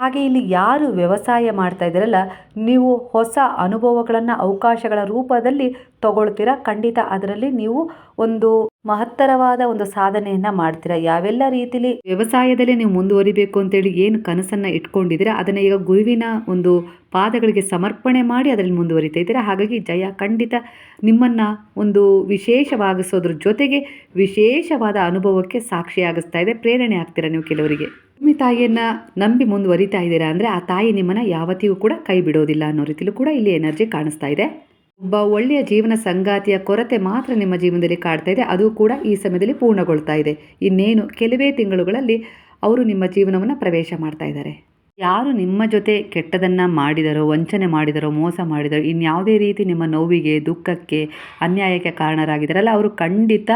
ಹಾಗೆ ಇಲ್ಲಿ ಯಾರು ವ್ಯವಸಾಯ ಮಾಡ್ತಾ ಇದ್ದೀರಲ್ಲ, ನೀವು ಹೊಸ ಅನುಭವಗಳನ್ನು, ಅವಕಾಶಗಳ ರೂಪದಲ್ಲಿ ತಗೊಳ್ತೀರಾ? ಖಂಡಿತ ಅದರಲ್ಲಿ ನೀವು ಒಂದು ಮಹತ್ತರವಾದ ಒಂದು ಸಾಧನೆಯನ್ನ ಮಾಡ್ತೀರಾ? ಯಾವೆಲ್ಲ ರೀತಿಲಿ ವ್ಯವಸಾಯದಲ್ಲಿ ನೀವು ಮುಂದುವರಿಬೇಕು ಅಂತೇಳಿ ಏನು ಕನಸನ್ನ ಇಟ್ಕೊಂಡಿದ್ದೀರಾ? ಅದನ್ನ ಈಗ ಗುರುವಿನ ಒಂದು ಪಾದಗಳಿಗೆ ಸಮರ್ಪಣೆ ಮಾಡಿ ಅದರಲ್ಲಿ ಮುಂದುವರಿತಾ ಇದ್ದೀರಾ? ಹಾಗಾಗಿ ಜಯ ಖಂಡಿತ ನಿಮ್ಮನ್ನು ಒಂದು ವಿಶೇಷವಾಗಿಸೋದ್ರ ಜೊತೆಗೆ ವಿಶೇಷವಾದ ಅನುಭವಕ್ಕೆ ಸಾಕ್ಷಿಯಾಗಿಸ್ತಾ ಇದೆ. ಪ್ರೇರಣೆ ಆಗ್ತೀರಾ ನೀವು ಕೆಲವರಿಗೆ? ನಿಮ್ಮ ತಾಯಿಯನ್ನು ನಂಬಿ ಮುಂದುವರಿತಾ ಇದ್ದೀರಾ ಅಂದರೆ ಆ ತಾಯಿ ನಿಮ್ಮನ್ನು ಯಾವತ್ತಿಗೂ ಕೂಡ ಕೈ ಬಿಡೋದಿಲ್ಲ ಅನ್ನೋ ರೀತಿಲೂ ಕೂಡ ಇಲ್ಲಿ ಎನರ್ಜಿ ಕಾಣಿಸ್ತಾ ಇದೆ. ಒಬ್ಬ ಒಳ್ಳೆಯ ಜೀವನ ಸಂಗಾತಿಯ ಕೊರತೆ ಮಾತ್ರ ನಿಮ್ಮ ಜೀವನದಲ್ಲಿ ಕಾಡ್ತಾ ಇದೆ. ಅದು ಕೂಡ ಈ ಸಮಯದಲ್ಲಿ ಪೂರ್ಣಗೊಳ್ತಾ ಇದೆ. ಇನ್ನೇನು, ಕೆಲವೇ ತಿಂಗಳುಗಳಲ್ಲಿ ಅವರು ನಿಮ್ಮ ಜೀವನವನ್ನು ಪ್ರವೇಶ ಮಾಡ್ತಾ ಇದ್ದಾರೆ. ಯಾರು ನಿಮ್ಮ ಜೊತೆ ಕೆಟ್ಟದನ್ನು ಮಾಡಿದರೋ, ವಂಚನೆ ಮಾಡಿದರೋ, ಮೋಸ ಮಾಡಿದರೋ, ಇನ್ಯಾವುದೇ ರೀತಿ ನಿಮ್ಮ ನೋವಿಗೆ, ದುಃಖಕ್ಕೆ ಅನ್ಯಾಯಕ್ಕೆ ಕಾರಣರಾಗಿದ್ದಾರಲ್ಲ, ಅವರು ಖಂಡಿತ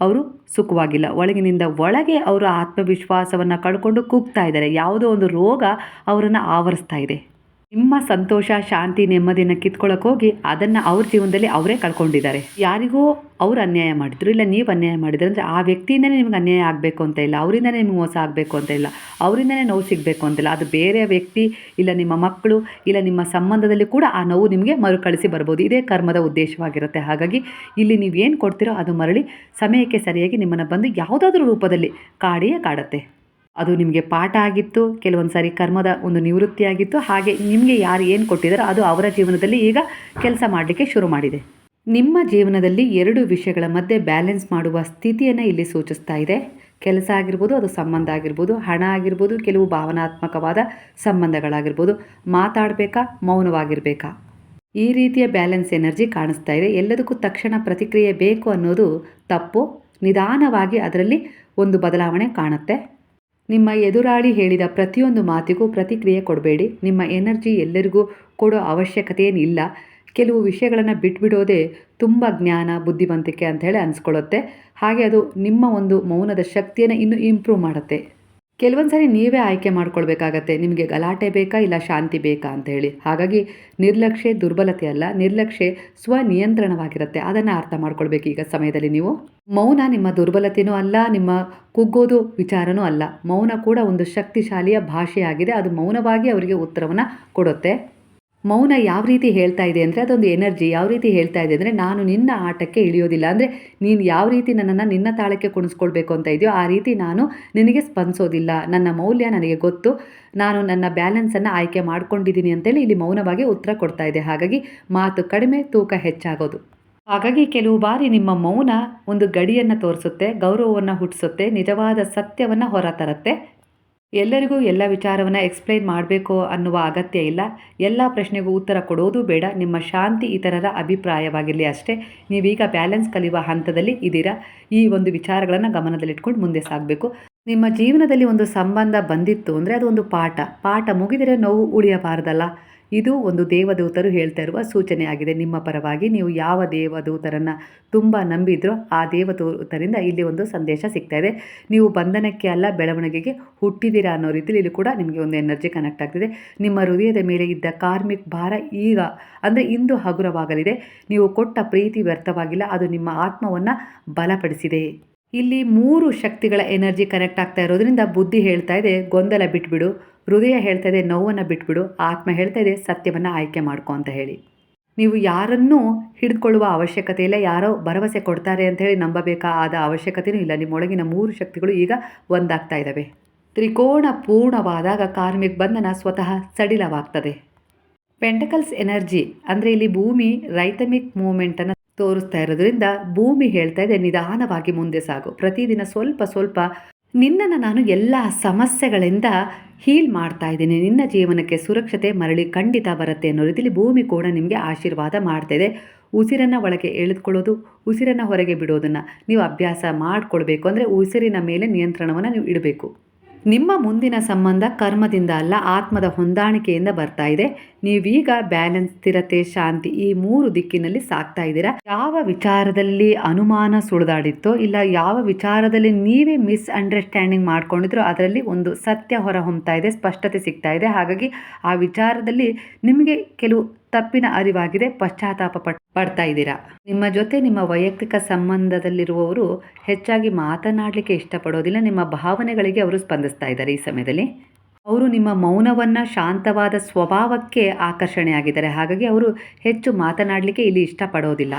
ಅವರು ಸುಖವಾಗಿಲ್ಲ. ಒಳಗಿನಿಂದ ಒಳಗೆ ಅವರು ಆತ್ಮವಿಶ್ವಾಸವನ್ನು ಕಳ್ಕೊಂಡು ಕೂಗ್ತಾ ಇದ್ದಾರೆ. ಯಾವುದೋ ಒಂದು ರೋಗ ಅವರನ್ನು ಆವರಿಸ್ತಾ ಇದೆ. ನಿಮ್ಮ ಸಂತೋಷ, ಶಾಂತಿ, ನೆಮ್ಮದಿಯನ್ನು ಕಿತ್ಕೊಳ್ಳೋಕೆ ಹೋಗಿ ಅದನ್ನು ಅವ್ರ ಜೀವನದಲ್ಲಿ ಅವರೇ ಕಳ್ಕೊಂಡಿದ್ದಾರೆ. ಯಾರಿಗೋ ಅವ್ರು ಅನ್ಯಾಯ ಮಾಡಿದ್ರು ಇಲ್ಲ ನೀವು ಅನ್ಯಾಯ ಮಾಡಿದ್ರು ಅಂದರೆ ಆ ವ್ಯಕ್ತಿಯಿಂದನೇ ನಿಮ್ಗೆ ಅನ್ಯಾಯ ಆಗಬೇಕು ಅಂತ ಇಲ್ಲ, ಅವರಿಂದನೇ ನಿಮ್ಗೆ ಮೋಸ ಆಗಬೇಕು ಅಂತ ಇಲ್ಲ, ಅವರಿಂದನೇ ನೋವು ಸಿಗಬೇಕು ಅಂತಿಲ್ಲ ಅದು ಬೇರೆ ವ್ಯಕ್ತಿ ಇಲ್ಲ ನಿಮ್ಮ ಮಕ್ಕಳು ಇಲ್ಲ ನಿಮ್ಮ ಸಂಬಂಧದಲ್ಲಿ ಕೂಡ ಆ ನೋವು ನಿಮಗೆ ಮರುಕಳಿಸಿ ಬರ್ಬೋದು. ಇದೇ ಕರ್ಮದ ಉದ್ದೇಶವಾಗಿರುತ್ತೆ. ಹಾಗಾಗಿ ಇಲ್ಲಿ ನೀವು ಏನು ಕೊಡ್ತೀರೋ ಅದು ಮರಳಿ ಸಮಯಕ್ಕೆ ಸರಿಯಾಗಿ ನಿಮ್ಮನ್ನು ಬಂದು ಯಾವುದಾದ್ರೂ ರೂಪದಲ್ಲಿ ಕಾಡಿಯೇ ಕಾಡುತ್ತೆ. ಅದು ನಿಮಗೆ ಪಾಠ ಆಗಿತ್ತು, ಕೆಲವೊಂದು ಸಾರಿ ಕರ್ಮದ ಒಂದು ನಿವೃತ್ತಿ ಆಗಿತ್ತು, ಹಾಗೆ ನಿಮಗೆ ಯಾರು ಏನು ಕೊಟ್ಟಿದ್ದಾರೋ ಅದು ಅವರ ಜೀವನದಲ್ಲಿ ಈಗ ಕೆಲಸ ಮಾಡಲಿಕ್ಕೆ ಶುರು ಮಾಡಿದೆ. ನಿಮ್ಮ ಜೀವನದಲ್ಲಿ ಎರಡು ವಿಷಯಗಳ ಮಧ್ಯೆ ಬ್ಯಾಲೆನ್ಸ್ ಮಾಡುವ ಸ್ಥಿತಿಯನ್ನು ಇಲ್ಲಿ ಸೂಚಿಸ್ತಾ ಇದೆ. ಕೆಲಸ ಆಗಿರ್ಬೋದು, ಅದು ಸಂಬಂಧ ಆಗಿರ್ಬೋದು, ಹಣ ಆಗಿರ್ಬೋದು, ಕೆಲವು ಭಾವನಾತ್ಮಕವಾದ ಸಂಬಂಧಗಳಾಗಿರ್ಬೋದು, ಮಾತಾಡಬೇಕಾ, ಮೌನವಾಗಿರಬೇಕಾ? ಈ ರೀತಿಯ ಬ್ಯಾಲೆನ್ಸ್ ಎನರ್ಜಿ ಕಾಣಿಸ್ತಾ ಇದೆ. ಎಲ್ಲದಕ್ಕೂ ತಕ್ಷಣ ಪ್ರತಿಕ್ರಿಯೆ ಬೇಕು ಅನ್ನೋದು ತಪ್ಪು. ನಿಧಾನವಾಗಿ ಅದರಲ್ಲಿ ಒಂದು ಬದಲಾವಣೆ ಕಾಣುತ್ತೆ. ನಿಮ್ಮ ಎದುರಾಳಿ ಹೇಳಿದ ಪ್ರತಿಯೊಂದು ಮಾತಿಗೂ ಪ್ರತಿಕ್ರಿಯೆ ಕೊಡಬೇಡಿ. ನಿಮ್ಮ ಎನರ್ಜಿ ಎಲ್ಲರಿಗೂ ಕೊಡೋ ಅವಶ್ಯಕತೆ ಏನಿಲ್ಲ ಕೆಲವು ವಿಷಯಗಳನ್ನು ಬಿಟ್ಬಿಡೋದೇ ತುಂಬ ಜ್ಞಾನ, ಬುದ್ಧಿವಂತಿಕೆ ಅಂತ ಹೇಳಿ ಅನಿಸ್ಕೊಳ್ಳುತ್ತೆ. ಹಾಗೆ ಅದು ನಿಮ್ಮ ಒಂದು ಮೌನದ ಶಕ್ತಿಯನ್ನು ಇನ್ನೂ ಇಂಪ್ರೂವ್ ಮಾಡುತ್ತೆ. ಕೆಲವೊಂದು ಸಾರಿ ನೀವೇ ಆಯ್ಕೆ ಮಾಡ್ಕೊಳ್ಬೇಕಾಗತ್ತೆ. ನಿಮಗೆ ಗಲಾಟೆ ಬೇಕಾ ಇಲ್ಲ ಶಾಂತಿ ಬೇಕಾ ಅಂತ ಹೇಳಿ. ಹಾಗಾಗಿ ನಿರ್ಲಕ್ಷ್ಯ ದುರ್ಬಲತೆ ಅಲ್ಲ, ನಿರ್ಲಕ್ಷ್ಯ ಸ್ವನಿಯಂತ್ರಣವಾಗಿರುತ್ತೆ. ಅದನ್ನು ಅರ್ಥ ಮಾಡ್ಕೊಳ್ಬೇಕು ಈಗ ಸಮಯದಲ್ಲಿ ನೀವು. ಮೌನ ನಿಮ್ಮ ದುರ್ಬಲತೆಯೂ ಅಲ್ಲ, ನಿಮ್ಮ ಕುಗ್ಗೋದು ವಿಚಾರನೂ ಅಲ್ಲ. ಮೌನ ಕೂಡ ಒಂದು ಶಕ್ತಿಶಾಲಿಯ ಭಾಷೆಯಾಗಿದೆ. ಅದು ಮೌನವಾಗಿ ಅವರಿಗೆ ಉತ್ತರವನ್ನು ಕೊಡುತ್ತೆ. ಮೌನ ಯಾವ ರೀತಿ ಹೇಳ್ತಾ ಇದೆ ಅಂದರೆ ಅದೊಂದು ಎನರ್ಜಿ, ಯಾವ ರೀತಿ ಹೇಳ್ತಾ ಇದೆ ಅಂದರೆ ನಾನು ನಿನ್ನ ಆಟಕ್ಕೆ ಇಳಿಯೋದಿಲ್ಲ. ಅಂದರೆ ನೀನು ಯಾವ ರೀತಿ ನನ್ನನ್ನು ನಿನ್ನ ತಾಳಕ್ಕೆ ಕುಣಿಸ್ಕೊಳ್ಬೇಕು ಅಂತ ಇದೆಯೋ ಆ ರೀತಿ ನಾನು ನಿನಗೆ ಸ್ಪಂದಿಸೋದಿಲ್ಲ. ನನ್ನ ಮೌಲ್ಯ ನನಗೆ ಗೊತ್ತು. ನಾನು ನನ್ನ ಬ್ಯಾಲೆನ್ಸನ್ನು ಆಯ್ಕೆ ಮಾಡ್ಕೊಂಡಿದ್ದೀನಿ ಅಂತೇಳಿ ಇಲ್ಲಿ ಮೌನವಾಗಿ ಉತ್ತರ ಕೊಡ್ತಾ ಇದೆ. ಹಾಗಾಗಿ ಮಾತು ಕಡಿಮೆ, ತೂಕ ಹೆಚ್ಚಾಗೋದು. ಹಾಗಾಗಿ ಕೆಲವು ಬಾರಿ ನಿಮ್ಮ ಮೌನ ಒಂದು ಗಡಿಯನ್ನು ತೋರಿಸುತ್ತೆ, ಗೌರವವನ್ನು ಹುಟ್ಟಿಸುತ್ತೆ, ನಿಜವಾದ ಸತ್ಯವನ್ನು ಹೊರತರುತ್ತೆ. ಎಲ್ಲರಿಗೂ ಎಲ್ಲ ವಿಚಾರವನ್ನು ಎಕ್ಸ್ಪ್ಲೈನ್ ಮಾಡಬೇಕು ಅನ್ನುವ ಅಗತ್ಯ ಇಲ್ಲ. ಎಲ್ಲ ಪ್ರಶ್ನೆಗೂ ಉತ್ತರ ಕೊಡೋದು ಬೇಡ. ನಿಮ್ಮ ಶಾಂತಿ ಇತರರ ಅಭಿಪ್ರಾಯವಾಗಿರಲಿ ಅಷ್ಟೇ. ನೀವೀಗ ಬ್ಯಾಲೆನ್ಸ್ ಕಲಿಯುವ ಹಂತದಲ್ಲಿ ಇದ್ದೀರಾ? ಈ ಒಂದು ವಿಚಾರಗಳನ್ನು ಗಮನದಲ್ಲಿಟ್ಕೊಂಡು ಮುಂದೆ ಸಾಗಬೇಕು. ನಿಮ್ಮ ಜೀವನದಲ್ಲಿ ಒಂದು ಸಂಬಂಧ ಬಂದಿತ್ತು ಅಂದರೆ ಅದು ಒಂದು ಪಾಠ. ಪಾಠ ಮುಗಿದರೆ ನೋವು ಉಳಿಯಬಾರ್ದಲ್ಲ. ಇದು ಒಂದು ದೇವದೂತರು ಹೇಳ್ತಾ ಇರುವ ಸೂಚನೆಯಾಗಿದೆ. ನಿಮ್ಮ ಪರವಾಗಿ ನೀವು ಯಾವ ದೇವದೂತರನ್ನು ತುಂಬ ನಂಬಿದ್ರೋ ಆ ದೇವದೂತರಿಂದ ಇಲ್ಲಿ ಒಂದು ಸಂದೇಶ ಸಿಗ್ತಾ ಇದೆ. ನೀವು ಬಂಧನಕ್ಕೆ ಅಲ್ಲ, ಬೆಳವಣಿಗೆಗೆ ಹುಟ್ಟಿದ್ದೀರಾ ಅನ್ನೋ ರೀತಿಯಲ್ಲಿ ಇಲ್ಲಿ ಕೂಡ ನಿಮಗೆ ಒಂದು ಎನರ್ಜಿ ಕನೆಕ್ಟ್ ಆಗ್ತಿದೆ. ನಿಮ್ಮ ಹೃದಯದ ಮೇಲೆ ಇದ್ದ ಕಾರ್ಮಿಕ್ ಭಾರ ಈಗ ಅಂದರೆ ಇಂದು ಹಗುರವಾಗಲಿದೆ. ನೀವು ಕೊಟ್ಟ ಪ್ರೀತಿ ವ್ಯರ್ಥವಾಗಿಲ್ಲ. ಅದು ನಿಮ್ಮ ಆತ್ಮವನ್ನು ಬಲಪಡಿಸಿದೆ. ಇಲ್ಲಿ ಮೂರು ಶಕ್ತಿಗಳ ಎನರ್ಜಿ ಕನೆಕ್ಟ್ ಆಗ್ತಾ ಇರೋದ್ರಿಂದ ಬುದ್ಧಿ ಹೇಳ್ತಾ ಇದೆ, ಗೊಂದಲ ಬಿಟ್ಬಿಡು. ಹೃದಯ ಹೇಳ್ತಾ ಇದೆ, ನೋವನ್ನು ಬಿಟ್ಬಿಡು. ಆತ್ಮ ಹೇಳ್ತಾ ಇದೆ, ಸತ್ಯವನ್ನು ಆಯ್ಕೆ ಮಾಡ್ಕೊ ಅಂತ ಹೇಳಿ. ನೀವು ಯಾರನ್ನೂ ಹಿಡ್ಕೊಳ್ಳುವ ಅವಶ್ಯಕತೆ ಇಲ್ಲ, ಯಾರೋ ಭರವಸೆ ಕೊಡ್ತಾರೆ ಅಂತ ಹೇಳಿ ನಂಬಬೇಕಾದ ಅವಶ್ಯಕತೆಯೂ ಇಲ್ಲ. ನಿಮ್ಮೊಳಗಿನ ಮೂರು ಶಕ್ತಿಗಳು ಈಗ ಒಂದಾಗ್ತಾ ಇದ್ದಾವೆ ತ್ರಿಕೋಣ ಪೂರ್ಣವಾದಾಗ ಕಾರ್ಮಿಕ ಬಂಧನ ಸ್ವತಃ ಸಡಿಲವಾಗ್ತದೆ. ಪೆಂಟಕಲ್ಸ್ ಎನರ್ಜಿ ಅಂದರೆ ಇಲ್ಲಿ ಭೂಮಿ ರೈತಮಿಕ್ ಮೂಮೆಂಟನ್ನು ತೋರಿಸ್ತಾ ಇರೋದ್ರಿಂದ ಭೂಮಿ ಹೇಳ್ತಾ ಇದೆ, ನಿಧಾನವಾಗಿ ಮುಂದೆ ಸಾಗು. ಪ್ರತಿದಿನ ಸ್ವಲ್ಪ ಸ್ವಲ್ಪ ನಿನ್ನನ್ನು ನಾನು ಎಲ್ಲ ಸಮಸ್ಯೆಗಳಿಂದ ಹೀಲ್ ಮಾಡ್ತಾ ಇದ್ದೀನಿ. ನಿನ್ನ ಜೀವನಕ್ಕೆ ಸುರಕ್ಷತೆ ಮರಳಿ ಖಂಡಿತ ಬರುತ್ತೆ ಅನ್ನೋ ರೀತಿಯಲ್ಲಿ ಭೂಮಿ ಕೂಡ ನಿಮಗೆ ಆಶೀರ್ವಾದ ಮಾಡ್ತಾ ಇದೆ. ಉಸಿರನ್ನು ಒಳಗೆ ಎಳೆದುಕೊಳ್ಳೋದು, ಉಸಿರನ್ನು ಹೊರಗೆ ಬಿಡೋದನ್ನು ನೀವು ಅಭ್ಯಾಸ ಮಾಡಿಕೊಳ್ಬೇಕು ಅಂದರೆ ಉಸಿರಿನ ಮೇಲೆ ನಿಯಂತ್ರಣವನ್ನು ನೀವು ಇಡಬೇಕು. ನಿಮ್ಮ ಮುಂದಿನ ಸಂಬಂಧ ಕರ್ಮದಿಂದ ಅಲ್ಲ, ಆತ್ಮದ ಹೊಂದಾಣಿಕೆಯಿಂದ ಬರ್ತಾ ಇದೆ. ನೀವೀಗ ಬ್ಯಾಲೆನ್ಸ್, ಸ್ಥಿರತೆ, ಶಾಂತಿ ಈ ಮೂರು ದಿಕ್ಕಿನಲ್ಲಿ ಸಾಕ್ತಾ ಇದ್ದೀರಾ? ಯಾವ ವಿಚಾರದಲ್ಲಿ ಅನುಮಾನ ಸುಳಿದಾಡಿತ್ತೋ ಇಲ್ಲ ಯಾವ ವಿಚಾರದಲ್ಲಿ ನೀವೇ ಮಿಸ್ ಅಂಡರ್ಸ್ಟ್ಯಾಂಡಿಂಗ್ ಮಾಡ್ಕೊಂಡಿದ್ರೋ ಅದರಲ್ಲಿ ಒಂದು ಸತ್ಯ ಹೊರ ಹೊಮ್ತಾ ಇದೆ, ಸ್ಪಷ್ಟತೆ ಸಿಗ್ತಾ ಇದೆ. ಹಾಗಾಗಿ ಆ ವಿಚಾರದಲ್ಲಿ ನಿಮಗೆ ಕೆಲವು ತಪ್ಪಿನ ಅರಿವಾಗಿದೆ, ಪಶ್ಚಾತ್ತಾಪ ಪಟ್, ಪಡ್ತಾ ಇದ್ದೀರಾ? ನಿಮ್ಮ ಜೊತೆ ನಿಮ್ಮ ವೈಯಕ್ತಿಕ ಸಂಬಂಧದಲ್ಲಿರುವವರು ಹೆಚ್ಚಾಗಿ ಮಾತನಾಡಲಿಕ್ಕೆ ಇಷ್ಟಪಡೋದಿಲ್ಲ, ನಿಮ್ಮ ಭಾವನೆಗಳಿಗೆ ಅವರು ಸ್ಪಂದಿಸ್ತಾ ಇದ್ದಾರೆ ಈ ಸಮಯದಲ್ಲಿ. ಅವರು ನಿಮ್ಮ ಮೌನವನ್ನು ಶಾಂತವಾದ ಸ್ವಭಾವಕ್ಕೆ ಆಕರ್ಷಣೆಯಾಗಿದ್ದಾರೆ. ಹಾಗಾಗಿ ಅವರು ಹೆಚ್ಚು ಮಾತನಾಡಲಿಕ್ಕೆ ಇಲ್ಲಿ ಇಷ್ಟಪಡೋದಿಲ್ಲ.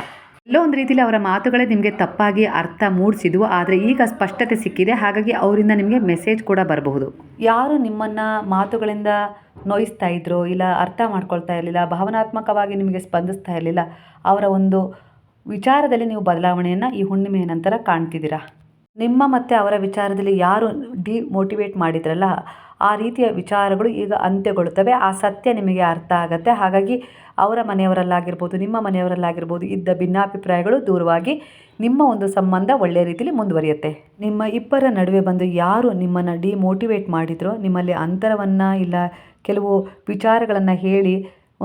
ಎಲ್ಲೋ ಒಂದು ರೀತಿಯಲ್ಲಿ ಅವರ ಮಾತುಗಳೇ ನಿಮಗೆ ತಪ್ಪಾಗಿ ಅರ್ಥ ಮೂಡಿಸಿದ್ವು. ಆದರೆ ಈಗ ಸ್ಪಷ್ಟತೆ ಸಿಕ್ಕಿದೆ. ಹಾಗಾಗಿ ಅವರಿಂದ ನಿಮಗೆ ಮೆಸೇಜ್ ಕೂಡ ಬರಬಹುದು. ಯಾರು ನಿಮ್ಮನ್ನು ಮಾತುಗಳಿಂದ ನೋಯಿಸ್ತಾ ಇದ್ರು, ಇಲ್ಲ ಅರ್ಥ ಮಾಡ್ಕೊಳ್ತಾ ಇರಲಿಲ್ಲ, ಭಾವನಾತ್ಮಕವಾಗಿ ನಿಮಗೆ ಸ್ಪಂದಿಸ್ತಾ ಇರಲಿಲ್ಲ, ಅವರ ಒಂದು ವಿಚಾರದಲ್ಲಿ ನೀವು ಬದಲಾವಣೆಯನ್ನು ಈ ಹುಣ್ಣಿಮೆಯ ನಂತರ ಕಾಣ್ತಿದ್ದೀರಾ? ನಿಮ್ಮ ಮತ್ತು ಅವರ ವಿಚಾರದಲ್ಲಿ ಯಾರು ಡಿಮೋಟಿವೇಟ್ ಮಾಡಿದ್ರಲ್ಲ ಆ ರೀತಿಯ ವಿಚಾರಗಳು ಈಗ ಅಂತ್ಯಗೊಳ್ಳುತ್ತವೆ. ಆ ಸತ್ಯ ನಿಮಗೆ ಅರ್ಥ ಆಗುತ್ತೆ. ಹಾಗಾಗಿ ಅವರ ಮನೆಯವರಲ್ಲಾಗಿರ್ಬೋದು, ನಿಮ್ಮ ಮನೆಯವರಲ್ಲಾಗಿರ್ಬೋದು ಇದ್ದ ಭಿನ್ನಾಭಿಪ್ರಾಯಗಳು ದೂರವಾಗಿ ನಿಮ್ಮ ಒಂದು ಸಂಬಂಧ ಒಳ್ಳೆಯ ರೀತಿಯಲ್ಲಿ ಮುಂದುವರಿಯುತ್ತೆ. ನಿಮ್ಮ ಇಬ್ಬರ ನಡುವೆ ಬಂದು ಯಾರು ನಿಮ್ಮನ್ನು ಡಿಮೋಟಿವೇಟ್ ಮಾಡಿದ್ರೋ, ನಿಮ್ಮಲ್ಲಿ ಅಂತರವನ್ನು ಇಲ್ಲ, ಕೆಲವು ವಿಚಾರಗಳನ್ನು ಹೇಳಿ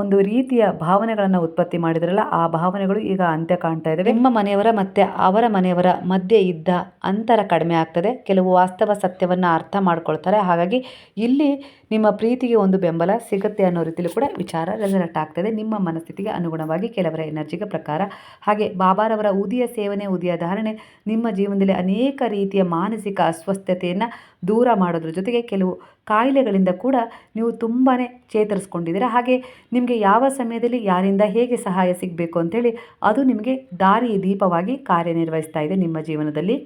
ಒಂದು ರೀತಿಯ ಭಾವನೆಗಳನ್ನು ಉತ್ಪತ್ತಿ ಮಾಡಿದ್ರಲ್ಲ, ಆ ಭಾವನೆಗಳು ಈಗ ಅಂತ್ಯ ಕಾಣ್ತಾ ಇದ್ದಾವೆ ನಿಮ್ಮ ಮನೆಯವರ ಮತ್ತು ಅವರ ಮನೆಯವರ ಮಧ್ಯೆ ಇದ್ದ ಅಂತರ ಕಡಿಮೆ ಆಗ್ತದೆ. ಕೆಲವು ವಾಸ್ತವ ಸತ್ಯವನ್ನು ಅರ್ಥ ಮಾಡ್ಕೊಳ್ತಾರೆ. ಹಾಗಾಗಿ ಇಲ್ಲಿ ನಿಮ್ಮ ಪ್ರೀತಿಗೆ ಒಂದು ಬೆಂಬಲ ಸಿಗುತ್ತೆ ಅನ್ನೋ ರೀತಿಯಲ್ಲಿ ಕೂಡ ವಿಚಾರ ರೆಸಲ್ಟ್ ಆಗ್ತದೆ. ನಿಮ್ಮ ಮನಸ್ಥಿತಿಗೆ ಅನುಗುಣವಾಗಿ ಕೆಲವರ ಎನರ್ಜಿಗೆ ಪ್ರಕಾರ. ಹಾಗೆ ಬಾಬಾರವರ ಉದಿಯ ಸೇವನೆ, ಉದಿಯ ಧಾರಣೆ ನಿಮ್ಮ ಜೀವನದಲ್ಲಿ ಅನೇಕ ರೀತಿಯ ಮಾನಸಿಕ ಅಸ್ವಸ್ಥತೆಯನ್ನು ದೂರ ಮಾಡೋದ್ರ ಜೊತೆಗೆ ಕೆಲವು ಕಾಯಿಲೆಗಳಿಂದ ಕೂಡ ನೀವು ತುಂಬಾ ಚೇತರಿಸ್ಕೊಂಡಿದ್ದೀರಾ. ಹಾಗೆ ನಿಮಗೆ ಯಾವ ಸಮಯದಲ್ಲಿ ಯಾರಿಂದ ಹೇಗೆ ಸಹಾಯ ಸಿಗಬೇಕು ಅಂತೇಳಿ ಅದು ನಿಮಗೆ ದಾರಿ ದೀಪವಾಗಿ ಕಾರ್ಯನಿರ್ವಹಿಸ್ತಾ ಇದೆ ನಿಮ್ಮ ಜೀವನದಲ್ಲಿ.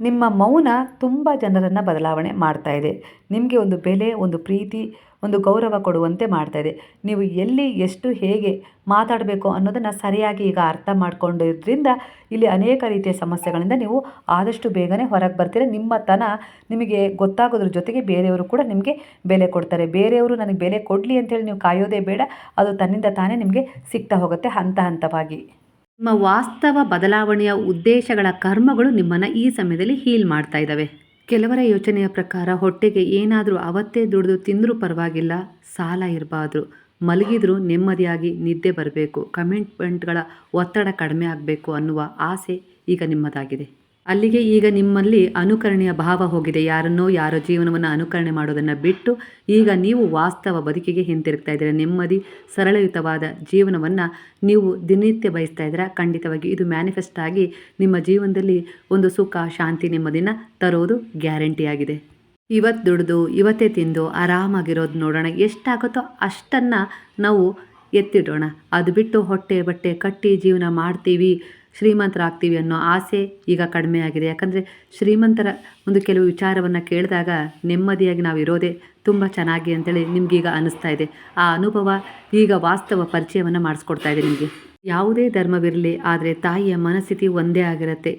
ನಿಮ್ಮ ಮೌನ ತುಂಬ ಜನರನ್ನು ಬದಲಾವಣೆ ಮಾಡ್ತಾ ಇದೆ. ನಿಮಗೆ ಒಂದು ಬೆಲೆ, ಒಂದು ಪ್ರೀತಿ ಒಂದು ಗೌರವ ಕೊಡುವಂತೆ ಮಾಡ್ತಾ ಇದೆ. ನೀವು ಎಲ್ಲಿ, ಎಷ್ಟು, ಹೇಗೆ ಮಾತಾಡಬೇಕು ಅನ್ನೋದನ್ನು ಸರಿಯಾಗಿ ಈಗ ಅರ್ಥ ಮಾಡ್ಕೊಂಡಿದ್ರಿಂದ ಇಲ್ಲಿ ಅನೇಕ ರೀತಿಯ ಸಮಸ್ಯೆಗಳಿಂದ ನೀವು ಆದಷ್ಟು ಬೇಗನೆ ಹೊರಗೆ ಬರ್ತೀರ. ನಿಮ್ಮ ತನ ನಿಮಗೆ ಗೊತ್ತಾಗೋದ್ರ ಜೊತೆಗೆ ಬೇರೆಯವರು ಕೂಡ ನಿಮಗೆ ಬೆಲೆ ಕೊಡ್ತಾರೆ. ಬೇರೆಯವರು ನನಗೆ ಬೆಲೆ ಕೊಡಲಿ ಅಂತೇಳಿ ನೀವು ಕಾಯೋದೇ ಬೇಡ. ಅದು ತನ್ನಿಂದ ತಾನೇ ನಿಮಗೆ ಸಿಗ್ತಾ ಹೋಗುತ್ತೆ ಹಂತ ಹಂತವಾಗಿ. ನಿಮ್ಮ ವಾಸ್ತವ ಬದಲಾವಣೆಯ ಉದ್ದೇಶಗಳ ಕರ್ಮಗಳು ನಿಮ್ಮನ್ನು ಈ ಸಮಯದಲ್ಲಿ ಹೀಲ್ ಮಾಡ್ತಾ ಇದ್ದಾವೆ ಕೆಲವರ ಯೋಚನೆಯ ಪ್ರಕಾರ ಹೊಟ್ಟೆಗೆ ಏನಾದರೂ ಅವತ್ತೇ ದುಡಿದು ತಿಂದರೂ ಪರವಾಗಿಲ್ಲ, ಸಾಲ ಇರಬಾರ್ದು. ಮಲಗಿದ್ರೂ ನೆಮ್ಮದಿಯಾಗಿ ನಿದ್ದೆ ಬರಬೇಕು. ಕಮಿಟ್ಮೆಂಟ್ಗಳ ಒತ್ತಡ ಕಡಿಮೆ ಆಗಬೇಕು ಅನ್ನುವ ಆಸೆ ಈಗ ನಿಮ್ಮದಾಗಿದೆ. ಅಲ್ಲಿಗೆ ಈಗ ನಿಮ್ಮಲ್ಲಿ ಅನುಕರಣೆಯ ಭಾವ ಹೋಗಿದೆ. ಯಾರನ್ನೋ ಯಾರ ಜೀವನವನ್ನು ಅನುಕರಣೆ ಮಾಡೋದನ್ನು ಬಿಟ್ಟು ಈಗ ನೀವು ವಾಸ್ತವ ಬದುಕಿಗೆ ಹಿಂತಿರುಗ್ತಾ ಇದ್ದೀರ. ನೆಮ್ಮದಿ, ಸರಳಯುತವಾದ ಜೀವನವನ್ನು ನೀವು ದಿನನಿತ್ಯ ಬಯಸ್ತಾ ಇದ್ದೀರಾ. ಖಂಡಿತವಾಗಿ ಇದು ಮ್ಯಾನಿಫೆಸ್ಟ್ ಆಗಿ ನಿಮ್ಮ ಜೀವನದಲ್ಲಿ ಒಂದು ಸುಖ, ಶಾಂತಿ, ನೆಮ್ಮದಿನ ತರೋದು ಗ್ಯಾರಂಟಿಯಾಗಿದೆ ಇವತ್ತು ದುಡಿದು, ಇವತ್ತೇ ತಿಂದು, ಆರಾಮಾಗಿರೋದು ನೋಡೋಣ. ಎಷ್ಟಾಗುತ್ತೋ ಅಷ್ಟನ್ನು ನಾವು ಎತ್ತಿಡೋಣ. ಅದು ಬಿಟ್ಟು ಹೊಟ್ಟೆ ಬಟ್ಟೆ ಕಟ್ಟಿ ಜೀವನ ಮಾಡ್ತೀವಿ. ಶ್ರೀಮಂತರಾಗ್ತೀವಿ ಅನ್ನೋ ಆಸೆ ಈಗ ಕಡಿಮೆ ಆಗಿದೆ ಯಾಕಂದರೆ ಶ್ರೀಮಂತರ ಒಂದು ಕೆಲವು ವಿಚಾರವನ್ನು ಕೇಳಿದಾಗ ನೆಮ್ಮದಿಯಾಗಿ ನಾವು ಇರೋದೇ ತುಂಬ ಚೆನ್ನಾಗಿ ಅಂತೇಳಿ ನಿಮಗೀಗ ಅನ್ನಿಸ್ತಾ ಇದೆ. ಆ ಅನುಭವ ಈಗ ವಾಸ್ತವ ಪರಿಚಯವನ್ನು ಮಾಡಿಸ್ಕೊಡ್ತಾ ಇದೆ ನಿಮಗೆ. ಯಾವುದೇ ಧರ್ಮವಿರಲಿ, ಆದರೆ ತಾಯಿಯ ಮನಸ್ಥಿತಿ ಒಂದೇ ಆಗಿರುತ್ತೆ.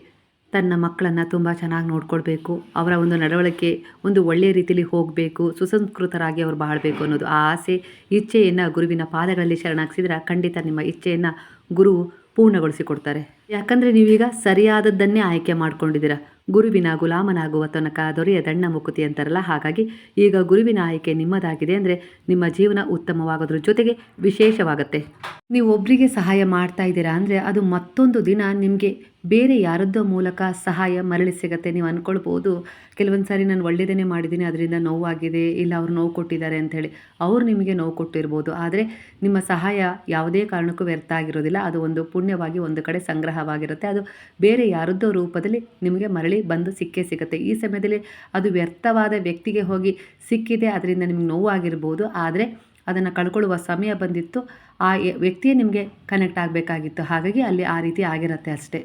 ತನ್ನ ಮಕ್ಕಳನ್ನು ತುಂಬ ಚೆನ್ನಾಗಿ ನೋಡ್ಕೊಳ್ಬೇಕು. ಅವರ ಒಂದು ನಡವಳಿಕೆ ಒಂದು ಒಳ್ಳೆಯ ರೀತಿಯಲ್ಲಿ ಹೋಗಬೇಕು. ಸುಸಂಸ್ಕೃತರಾಗಿ ಅವರು ಬಾಳಬೇಕು ಅನ್ನೋದು ಆ ಆಸೆ. ಇಚ್ಛೆಯನ್ನು ಗುರುವಿನ ಪಾದಗಳಲ್ಲಿ ಶರಣಾಗಿಸಿದ್ರೆ ಖಂಡಿತ ನಿಮ್ಮ ಇಚ್ಛೆಯನ್ನು ಗುರು ಪೂರ್ಣಗೊಳಿಸಿಕೊಡ್ತಾರೆ. ಯಾಕಂದರೆ ನೀವೀಗ ಸರಿಯಾದದ್ದನ್ನೇ ಆಯ್ಕೆ ಮಾಡ್ಕೊಂಡಿದ್ದೀರಾ. ಗುರುವಿನ ಗುಲಾಮನಾಗುವ ತನಕ ದೊರೆಯ ದಣ್ಣ ಮುಕುತಿ ಅಂತಾರಲ್ಲ, ಹಾಗಾಗಿ ಈಗ ಗುರುವಿನ ಆಯ್ಕೆ ನಿಮ್ಮದಾಗಿದೆ ಅಂದರೆ ನಿಮ್ಮ ಜೀವನ ಉತ್ತಮವಾಗೋದ್ರ ಜೊತೆಗೆ ವಿಶೇಷವಾಗುತ್ತೆ. ನೀವು ಒಬ್ಬರಿಗೆ ಸಹಾಯ ಮಾಡ್ತಾ ಇದ್ದೀರಾ ಅಂದರೆ ಅದು ಮತ್ತೊಂದು ದಿನ ನಿಮಗೆ ಬೇರೆ ಯಾರದ್ದೋ ಮೂಲಕ ಸಹಾಯ ಮರಳಿ ಸಿಗತ್ತೆ. ನೀವು ಅಂದ್ಕೊಳ್ಬೋದು ಕೆಲವೊಂದು ಸಾರಿ ನಾನು ಒಳ್ಳೆಯದೇ ಮಾಡಿದ್ದೀನಿ, ಅದರಿಂದ ನೋವಾಗಿದೆ, ಇಲ್ಲ ಅವ್ರು ನೋವು ಕೊಟ್ಟಿದ್ದಾರೆ ಅಂಥೇಳಿ ಅವ್ರು ನಿಮಗೆ ನೋವು ಕೊಟ್ಟಿರ್ಬೋದು. ಆದರೆ ನಿಮ್ಮ ಸಹಾಯ ಯಾವುದೇ ಕಾರಣಕ್ಕೂ ವ್ಯರ್ಥ ಆಗಿರೋದಿಲ್ಲ, ಅದು ಒಂದು ಪುಣ್ಯವಾಗಿ ಒಂದು ಕಡೆ ಸಂಗ್ರಹ ಅನುಗ್ರಹವಾಗಿರುತ್ತೆ ಅದು ಬೇರೆ ಯಾರದ್ದೋ ರೂಪದಲ್ಲಿ ನಿಮಗೆ ಮರಳಿ ಬಂದು ಸಿಕ್ಕೇ ಸಿಗುತ್ತೆ. ಈ ಸಮಯದಲ್ಲಿ ಅದು ವ್ಯರ್ಥವಾದ ವ್ಯಕ್ತಿಗೆ ಹೋಗಿ ಸಿಕ್ಕಿದೆ, ಅದರಿಂದ ನಿಮಗೆ ನೋವಾಗಿರ್ಬೋದು. ಆದರೆ ಅದನ್ನು ಕಳ್ಕೊಳ್ಳುವ ಸಮಯ ಬಂದಿತ್ತು. ಆ ವ್ಯಕ್ತಿಯೇ ನಿಮಗೆ ಕನೆಕ್ಟ್ ಆಗಬೇಕಾಗಿತ್ತು. ಹಾಗಾಗಿ ಅಲ್ಲಿ ಆ ರೀತಿ ಆಗಿರುತ್ತೆ ಅಷ್ಟೇ.